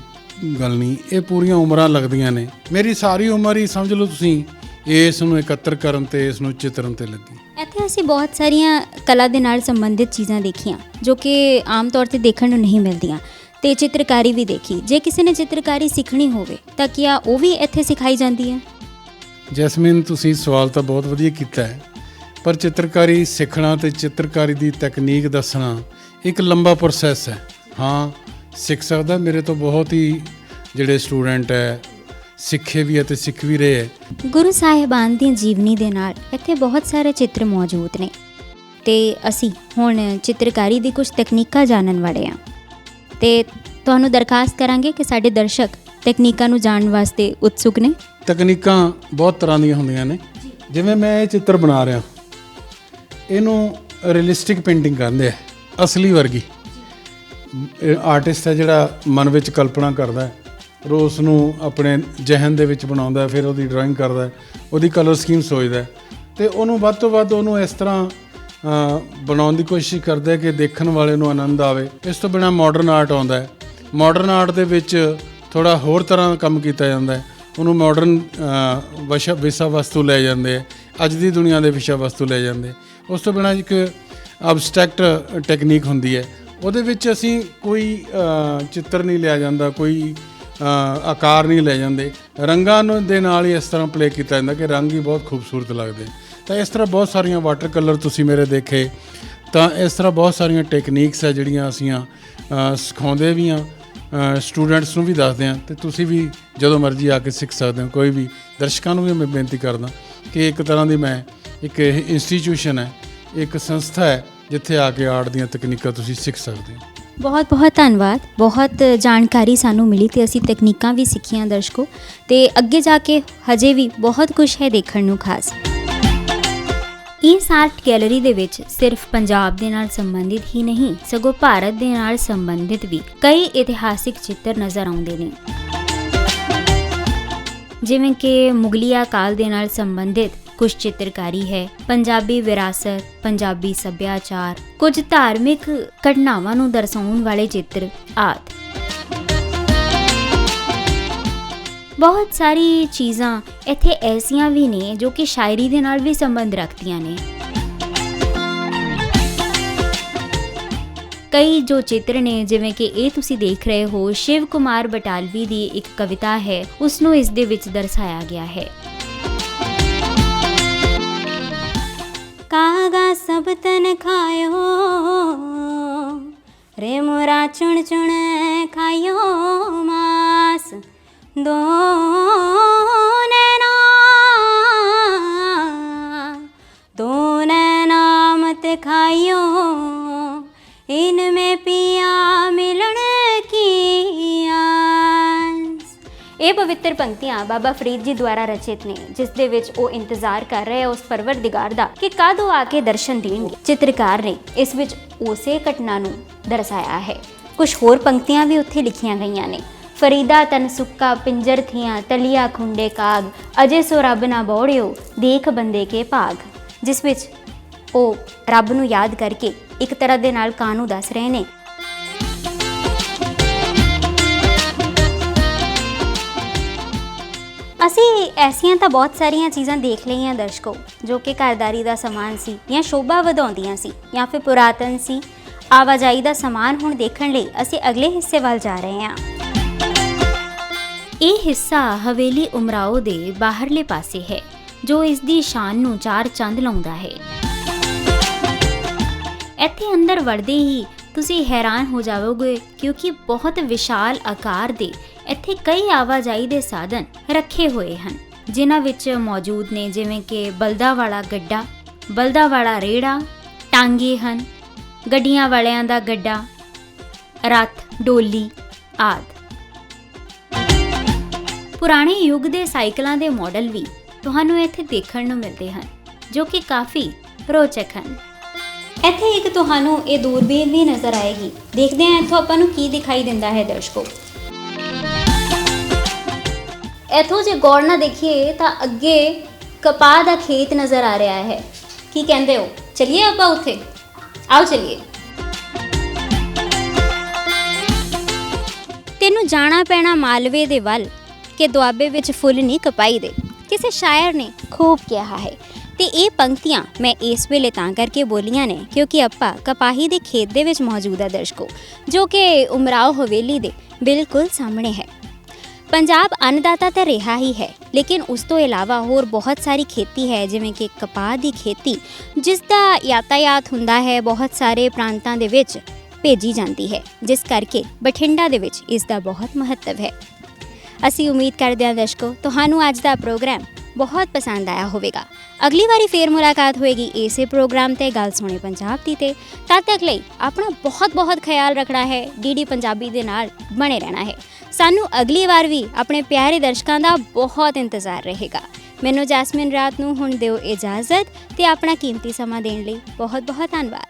S3: ਗੱਲ ਨਹੀਂ ਇਹ ਪੂਰੀਆਂ ਉਮਰਾਂ ਲੱਗਦੀਆਂ ਨੇ। ਮੇਰੀ ਸਾਰੀ ਉਮਰ ਹੀ ਸਮਝ ਲਓ ਤੁਸੀਂ ਇਸ ਨੂੰ ਇਕੱਤਰ ਕਰਨ ਤੇ ਇਸ ਨੂੰ ਚਿਤਰਨ ਤੇ ਲੱਗੀ।
S1: ਇੱਥੇ ਅਸੀਂ ਬਹੁਤ ਸਾਰੀਆਂ ਕਲਾ ਦੇ ਨਾਲ ਸੰਬੰਧਿਤ ਚੀਜ਼ਾਂ ਦੇਖੀਆਂ ਜੋ ਕਿ ਆਮ ਤੌਰ ਤੇ ਦੇਖਣ ਨੂੰ ਨਹੀਂ ਮਿਲਦੀਆਂ ਤੇ ਚਿੱਤਰਕਾਰੀ ਵੀ ਦੇਖੀ। ਜੇ ਕਿਸੇ ਨੇ ਚਿੱਤਰਕਾਰੀ ਸਿੱਖਣੀ ਹੋਵੇ ਤਾਂ ਕੀ ਉਹ ਵੀ ਇੱਥੇ ਸਿਖਾਈ ਜਾਂਦੀ ਹੈ?
S3: ਜੈਸਮੀਨ ਤੁਸੀਂ ਸਵਾਲ ਤਾਂ ਬਹੁਤ ਵਧੀਆ ਕੀਤਾ ਹੈ ਪਰ ਚਿੱਤਰਕਾਰੀ ਸਿੱਖਣਾ ਤੇ ਚਿੱਤਰਕਾਰੀ ਦੀ ਤਕਨੀਕ ਦੱਸਣਾ ਇੱਕ ਲੰਬਾ ਪ੍ਰੋਸੈਸ ਹੈ। ਹਾਂ ਸਿੱਖ ਸਕਦਾ ਮੇਰੇ ਤੋਂ ਬਹੁਤ ਹੀ ਜਿਹੜੇ ਸਟੂਡੈਂਟ ਹੈ ਸਿੱਖੇ ਵੀ ਹੈ ਤੇ ਸਿੱਖ ਵੀ ਰਹੇ ਹੈ।
S1: ਗੁਰੂ ਸਾਹਿਬਾਨ ਦੀ ਜੀਵਨੀ ਦੇ ਨਾਲ ਇੱਥੇ ਬਹੁਤ ਸਾਰੇ ਚਿੱਤਰ ਮੌਜੂਦ ਨੇ। ਤੇ ਅਸੀਂ ਹੁਣ ਚਿੱਤਰਕਾਰੀ ਦੀ ਕੁਝ ਤਕਨੀਕਾਂ ਜਾਣਨ ਵਾਲੇ ਹਾਂ। ਤੇ ਤੁਹਾਨੂੰ ਦਰਖਾਸਤ ਕਰਾਂਗੇ ਕਿ ਸਾਡੇ ਦਰਸ਼ਕ ਤਕਨੀਕਾਂ ਨੂੰ ਜਾਣਨ ਵਾਸਤੇ ਉਤਸੁਕ ਨੇ।
S3: ਤਕਨੀਕਾਂ ਬਹੁਤ ਤਰ੍ਹਾਂ ਦੀਆਂ ਹੁੰਦੀਆਂ ਨੇ। ਜਿਵੇਂ ਮੈਂ ਇਹ ਚਿੱਤਰ ਬਣਾ ਰਿਹਾ। ਇਹਨੂੰ ਰੀਅਲਿਸਟਿਕ ਪੇਂਟਿੰਗ ਕਹਿੰਦੇ ਆ। ਅਸਲੀ ਵਰਗੀ। ਆਰਟਿਸਟ ਹੈ ਜਿਹੜਾ ਮਨ ਵਿੱਚ ਕਲਪਨਾ ਕਰਦਾ ਹੈ ਉਸ ਨੂੰ ਆਪਣੇ ਜ਼ਿਹਨ ਦੇ ਵਿੱਚ ਬਣਾਉਂਦਾ ਹੈ, ਫਿਰ ਉਹਦੀ ਡਰਾਇੰਗ ਕਰਦਾ ਹੈ, ਉਹਦੀ ਕਲਰ ਸਕੀਮ ਸੋਚਦਾ ਹੈ। ਤੇ ਉਹਨੂੰ ਵੱਧ ਤੋਂ ਵੱਧ ਉਹਨੂੰ ਇਸ ਤਰ੍ਹਾਂ ਬਣਾਉਣ ਦੀ ਕੋਸ਼ਿਸ਼ ਕਰਦਾ ਹੈ ਕਿ ਦੇਖਣ ਵਾਲੇ ਨੂੰ ਆਨੰਦ ਆਵੇ। ਇਸ ਤੋਂ ਬਿਨਾ ਮਾਡਰਨ ਆਰਟ ਆਉਂਦਾ ਹੈ। ਮਾਡਰਨ ਆਰਟ ਦੇ ਵਿੱਚ ਥੋੜਾ ਹੋਰ ਤਰ੍ਹਾਂ ਦਾ ਕੰਮ ਕੀਤਾ ਜਾਂਦਾ ਹੈ। ਉਹਨੂੰ ਮਾਡਰਨ ਵਿਸ਼ਾ ਵਿਸ਼ਾ ਵਸਤੂ ਲੈ ਜਾਂਦੇ ਆ ਅੱਜ ਦੀ ਦੁਨੀਆ ਦੇ ਵਿਸ਼ਾ ਵਸਤੂ ਲੈ ਜਾਂਦੇ ਉਸ ਤੋਂ ਬਿਨਾ ਇੱਕ ਅਬਸਟ੍ਰੈਕਟ ਟੈਕਨੀਕ ਹੁੰਦੀ ਹੈ। ਉਹਦੇ ਵਿੱਚ ਅਸੀਂ ਕੋਈ ਚਿੱਤਰ ਨਹੀਂ ਲਿਆ ਜਾਂਦਾ, ਕੋਈ ਆਕਾਰ ਨਹੀਂ ਲੈ ਜਾਂਦੇ। ਰੰਗਾਂ ਨੂੰ ਦੇ ਨਾਲ ਹੀ ਇਸ ਤਰ੍ਹਾਂ ਪਲੇ ਕੀਤਾ ਜਾਂਦਾ ਕਿ ਰੰਗ ਹੀ ਬਹੁਤ ਖੂਬਸੂਰਤ ਲੱਗਦੇ ਤਾਂ ਇਸ ਤਰ੍ਹਾਂ ਬਹੁਤ ਸਾਰੀਆਂ ਵਾਟਰ ਕਲਰ ਤੁਸੀਂ ਮੇਰੇ ਦੇਖੇ। ਤਾਂ ਇਸ ਤਰ੍ਹਾਂ ਬਹੁਤ ਸਾਰੀਆਂ ਟੈਕਨੀਕਸ ਹੈ ਜਿਹੜੀਆਂ ਅਸੀਂ ਸਿਖਾਉਂਦੇ ਵੀ ਆ ਸਟੂਡੈਂਟਸ ਨੂੰ ਵੀ ਦੱਸਦੇ ਆ ਤੇ ਤੁਸੀਂ ਵੀ ਜਦੋਂ ਮਰਜ਼ੀ ਆ ਕੇ ਸਿੱਖ ਸਕਦੇ ਹੋ। ਕੋਈ ਵੀ ਦਰਸ਼ਕਾਂ ਨੂੰ ਵੀ ਮੈਂ ਬੇਨਤੀ ਕਰਦਾ ਕਿ ਇੱਕ ਤਰ੍ਹਾਂ ਦੀ ਮੈਂ ਇੱਕ ਇਹ ਇੰਸਟੀਚਿਊਸ਼ਨ ਹੈ। ਇੱਕ ਸੰਸਥਾ ਹੈ, ਜਿੱਥੇ ਆ ਕੇ ਆਰਟ ਦੀਆਂ ਤਕਨੀਕਾਂ ਤੁਸੀਂ ਸਿੱਖ ਸਕਦੇ ਹੋ।
S1: ਬਹੁਤ ਬਹੁਤ ਧੰਨਵਾਦ। ਬਹੁਤ ਜਾਣਕਾਰੀ ਸਾਨੂੰ ਮਿਲੀ ਤੇ ਅਸੀਂ ਤਕਨੀਕਾਂ ਵੀ ਸਿੱਖੀਆਂ ਦਰਸ਼ਕੋ। ਤੇ ਅੱਗੇ ਜਾ ਕੇ ਹਜੇ ਵੀ ਬਹੁਤ ਕੁਝ ਹੈ ਦੇਖਣ ਨੂੰ ਖਾਸ। ਇਸ ਆਰਟ ਗੈਲਰੀ ਦੇ ਵਿੱਚ ਸਿਰਫ ਪੰਜਾਬ ਦੇ ਨਾਲ ਸੰਬੰਧਿਤ ਹੀ ਨਹੀਂ, ਸਗੋਂ ਭਾਰਤ ਦੇ ਨਾਲ ਸੰਬੰਧਿਤ ਵੀ ਕਈ ਇਤਿਹਾਸਿਕ ਚਿੱਤਰ ਨਜ਼ਰ ਆਉਂਦੇ ਨੇ। ਜਿਵੇਂ ਕਿ ਮੁਗਲਿਆ ਕਾਲ ਦੇ ਨਾਲ ਸੰਬੰਧਿਤ ਕੁਝ ਚਿੱਤਰਕਾਰੀ ਹੈ। ਪੰਜਾਬੀ ਵਿਰਾਸਤ, ਪੰਜਾਬੀ ਸੱਭਿਆਚਾਰ, ਕੁਝ ਧਾਰਮਿਕ ਘਟਨਾਵਾਂ ਨੂੰ ਦਰਸਾਉਣ ਵਾਲੇ ਚਿੱਤਰ, ਆਦਿ। ਬਹੁਤ ਸਾਰੀ ਚੀਜ਼ਾਂ ਇੱਥੇ ਐਸੀਆਂ ਵੀ ਨੇ ਜੋ ਕਿ ਸ਼ਾਇਰੀ ਦੇ ਨਾਲ ਵੀ ਸੰਬੰਧ ਰੱਖਦੀਆਂ ਨੇ। ਕਈ ਜੋ ਚਿੱਤਰ ਨੇ, ਜਿਵੇਂ ਕਿ ਇਹ ਤੁਸੀਂ ਦੇਖ ਰਹੇ ਹੋ, ਸ਼ਿਵ ਕੁਮਾਰ ਬਟਾਲਵੀ ਦੀ ਇੱਕ ਕਵਿਤਾ ਹੈ ਉਸ ਨੂੰ ਇਸ ਦੇ ਵਿੱਚ ਦਰਸਾਇਆ ਗਿਆ ਹੈ। ਕਾਗਾ ਸਭ ਤਨ ਖਾਇਓ ਰੇ ਮੋਰਾ ਚੁਣ ਚੁਣ ਖਾਇਓ ਮਾਸ ਦੋ ਨੈਣਾ ਦੋ ਨੈਣਾ ਮਤ ਇਹ ਪਵਿੱਤਰ ਪੰਕਤੀਆਂ ਬਾਬਾ ਫਰੀਦ ਜੀ ਦੁਆਰਾ ਰਚਿਤ ਨੇ, ਜਿਸ ਦੇ ਵਿੱਚ ਉਹ ਇੰਤਜ਼ਾਰ ਕਰ ਰਹੇ ਆ ਉਸ ਪਰਵਰਦਿਗਾਰ ਦਾ ਕਿ ਕਦੋਂ ਆ ਕੇ ਦਰਸ਼ਨ ਦੇਣਗੇ। ਚਿੱਤਰਕਾਰ ਨੇ ਇਸ ਵਿੱਚ ਉਸੇ ਘਟਨਾ ਨੂੰ ਦਰਸਾਇਆ ਹੈ। ਕੁਝ ਹੋਰ ਪੰਕਤੀਆਂ ਵੀ ਉੱਥੇ ਲਿਖੀਆਂ ਗਈਆਂ ਨੇ। ਫਰੀਦਾ ਤਨ ਸੁੱਕਾ, ਪਿੰਜਰ ਥੀਆਂ, ਤਲੀਆ ਖੁੰਡੇ ਕਾਗ, ਅਜੇ ਸੋ ਰੱਬ ਨਾ ਬੋੜਿਓ, ਦੇਖ ਬੰਦੇ ਕੇ ਭਾਗ। ਜਿਸ ਵਿੱਚ ਉਹ ਰੱਬ ਨੂੰ ਯਾਦ ਕਰਕੇ ਇੱਕ ਤਰ੍ਹਾਂ ਦੇ ਨਾਲ ਕਾਂ ਨੂੰ ਦੱਸ ਰਹੇ ਨੇ ਅਸੀਂ ਐਸੀਆਂ ਤਾਂ ਬਹੁਤ ਸਾਰੀਆਂ ਚੀਜ਼ਾਂ ਦੇਖ ਲਈਆਂ ਦਰਸ਼ਕੋ, ਜੋ ਕਿ ਘਰਦਾਰੀ ਦਾ ਸਮਾਨ ਸੀ ਜਾਂ ਸ਼ੋਭਾ ਵਧਾਉਂਦੀਆਂ ਸੀ ਜਾਂ ਫਿਰ ਪੁਰਾਤਨ ਸੀ। ਆਵਾਜਾਈ ਦਾ ਸਮਾਨ ਹੁਣ ਦੇਖਣ ਲਈ ਅਸੀਂ ਅਗਲੇ ਹਿੱਸੇ ਵੱਲ ਜਾ ਰਹੇ ਹਾਂ। ਇਹ ਹਿੱਸਾ ਹਵੇਲੀ ਉਮਰਾਓ ਦੇ ਬਾਹਰਲੇ ਪਾਸੇ ਹੈ, ਜੋ ਇਸ ਦੀ ਸ਼ਾਨ ਨੂੰ ਚਾਰ ਚੰਦ ਲਾਉਂਦਾ ਹੈ। ਇੱਥੇ ਅੰਦਰ ਵੜਦੇ ਹੀ ਤੁਸੀਂ ਹੈਰਾਨ ਹੋ ਜਾਵੋਗੇ ਕਿਉਂਕਿ ਬਹੁਤ ਵਿਸ਼ਾਲ ਆਕਾਰ ਦੇ ਇੱਥੇ ਕਈ ਆਵਾਜਾਈ ਦੇ ਸਾਧਨ ਰੱਖੇ ਹੋਏ ਹਨ, ਜਿਨ੍ਹਾਂ ਵਿੱਚ ਮੌਜੂਦ ਨੇ ਜਿਵੇਂ ਕਿ ਬਲਦਾ ਵਾਲਾ ਗੱਡਾ ਬਲਦਾ ਵਾਲਾ ਰੇੜਾ, ਟਾਂਗੇ ਹਨ, ਗੱਡੀਆਂ ਵਾਲਿਆਂ ਦਾ ਗੱਡਾ, ਰੱਥ, ਡੋਲੀ ਆਦਿ। ਪੁਰਾਣੇ ਯੁੱਗ ਦੇ ਸਾਈਕਲਾਂ ਦੇ ਮਾਡਲ ਵੀ ਤੁਹਾਨੂੰ ਇੱਥੇ ਦੇਖਣ ਨੂੰ ਮਿਲਦੇ ਹਨ, ਜੋ ਕਿ ਕਾਫੀ ਰੋਚਕ ਹਨ। ਇੱਥੇ ਇੱਕ ਤੁਹਾਨੂੰ ਇਹ ਦੂਰਬੀਨ ਵੀ ਨਜ਼ਰ ਆਏਗੀ। ਦੇਖਦੇ ਹਾਂ ਇੱਥੋਂ ਆਪਾਂ ਨੂੰ ਕੀ ਦਿਖਾਈ ਦਿੰਦਾ ਹੈ ਦਰਸ਼ਕੋ। ਇੱਥੋਂ ਜੇ ਗੌਰ ਨਾਲ ਦੇਖੀਏ ਤਾਂ ਅੱਗੇ ਕਪਾਹ ਦਾ ਖੇਤ ਨਜ਼ਰ ਆ ਰਿਹਾ ਹੈ ਕੀ ਕਹਿੰਦੇ ਹੋ ਚਲਿਏ ਆਪਾਂ ਉੱਥੇ ਆਓ ਚਲਿਏ ਤੈਨੂੰ ਜਾਣਾ ਪੈਣਾ ਮਾਲਵੇ ਦੇ ਵੱਲ ਕਿ ਦੁਆਬੇ ਵਿੱਚ ਫੁੱਲ ਨਹੀਂ ਕਪਾਈ ਦੇ ਕਿਸੇ ਸ਼ਾਇਰ ਨੇ ਖੂਬ ਕਿਹਾ ਹੈ ਤੇ ਇਹ ਪੰਕਤੀਆਂ ਮੈਂ ਇਸ ਵੇਲੇ ਤਾਂ ਕਰਕੇ ਬੋਲੀਆਂ ਨੇ ਕਿਉਂਕਿ ਆਪਾਂ ਕਪਾਹੀ ਦੇ ਖੇਤ ਦੇ ਵਿੱਚ ਮੌਜੂਦ ਆ ਦਰਸ਼ਕੋ ਜੋ ਕਿ ਉਮਰਾਓ ਹਵੇਲੀ ਦੇ ਬਿਲਕੁਲ ਸਾਹਮਣੇ ਹੈ ਪੰਜਾਬ ਅੰਨਦਾਤਾ ਤਾਂ ਰਿਹਾ ਹੀ ਹੈ, ਲੇਕਿਨ ਉਸ ਤੋਂ ਇਲਾਵਾ ਹੋਰ ਬਹੁਤ ਸਾਰੀ ਖੇਤੀ ਹੈ, ਜਿਵੇਂ ਕਿ ਕਪਾਹ ਦੀ ਖੇਤੀ, ਜਿਸ ਦਾ ਯਾਤਾਯਾਤ ਹੁੰਦਾ ਹੈ, ਬਹੁਤ ਸਾਰੇ ਪ੍ਰਾਂਤਾਂ ਦੇ ਵਿੱਚ ਭੇਜੀ ਜਾਂਦੀ ਹੈ, ਜਿਸ ਕਰਕੇ ਬਠਿੰਡਾ ਦੇ ਵਿੱਚ ਇਸ ਦਾ ਬਹੁਤ ਮਹੱਤਵ ਹੈ। ਅਸੀਂ ਉਮੀਦ ਕਰਦੇ ਹਾਂ ਦਰਸ਼ਕੋ, ਤੁਹਾਨੂੰ ਅੱਜ ਦਾ ਪ੍ਰੋਗਰਾਮ ਬਹੁਤ ਪਸੰਦ ਆਇਆ ਹੋਵੇਗਾ। ਅਗਲੀ ਵਾਰੀ ਫੇਰ ਮੁਲਾਕਾਤ ਹੋਏਗੀ ਇਸੇ ਪ੍ਰੋਗਰਾਮ ਤੇ, ਗੱਲ ਸੁਣੇ ਪੰਜਾਬ ਦੀ ਤੇ। ਤਦ ਤੱਕ ਲਈ ਆਪਣਾ ਬਹੁਤ ਬਹੁਤ ਖਿਆਲ ਰੱਖਣਾ ਹੈ ਡੀਡੀ ਪੰਜਾਬੀ ਦੇ ਨਾਲ ਬਣੇ ਰਹਿਣਾ ਹੈ। ਸਾਨੂੰ ਅਗਲੀ ਵਾਰ ਵੀ ਆਪਣੇ ਪਿਆਰੇ ਦਰਸ਼ਕਾਂ ਦਾ ਬਹੁਤ ਇੰਤਜ਼ਾਰ ਰਹੇਗਾ। ਮੈਨੂੰ ਜੈਸਮਿਨ ਰਾਤ ਨੂੰ ਹੁਣ ਦਿਓ ਇਜਾਜ਼ਤ ਤੇ ਆਪਣਾ ਕੀਮਤੀ ਸਮਾਂ ਦੇਣ ਲਈ ਬਹੁਤ ਬਹੁਤ ਧੰਨਵਾਦ।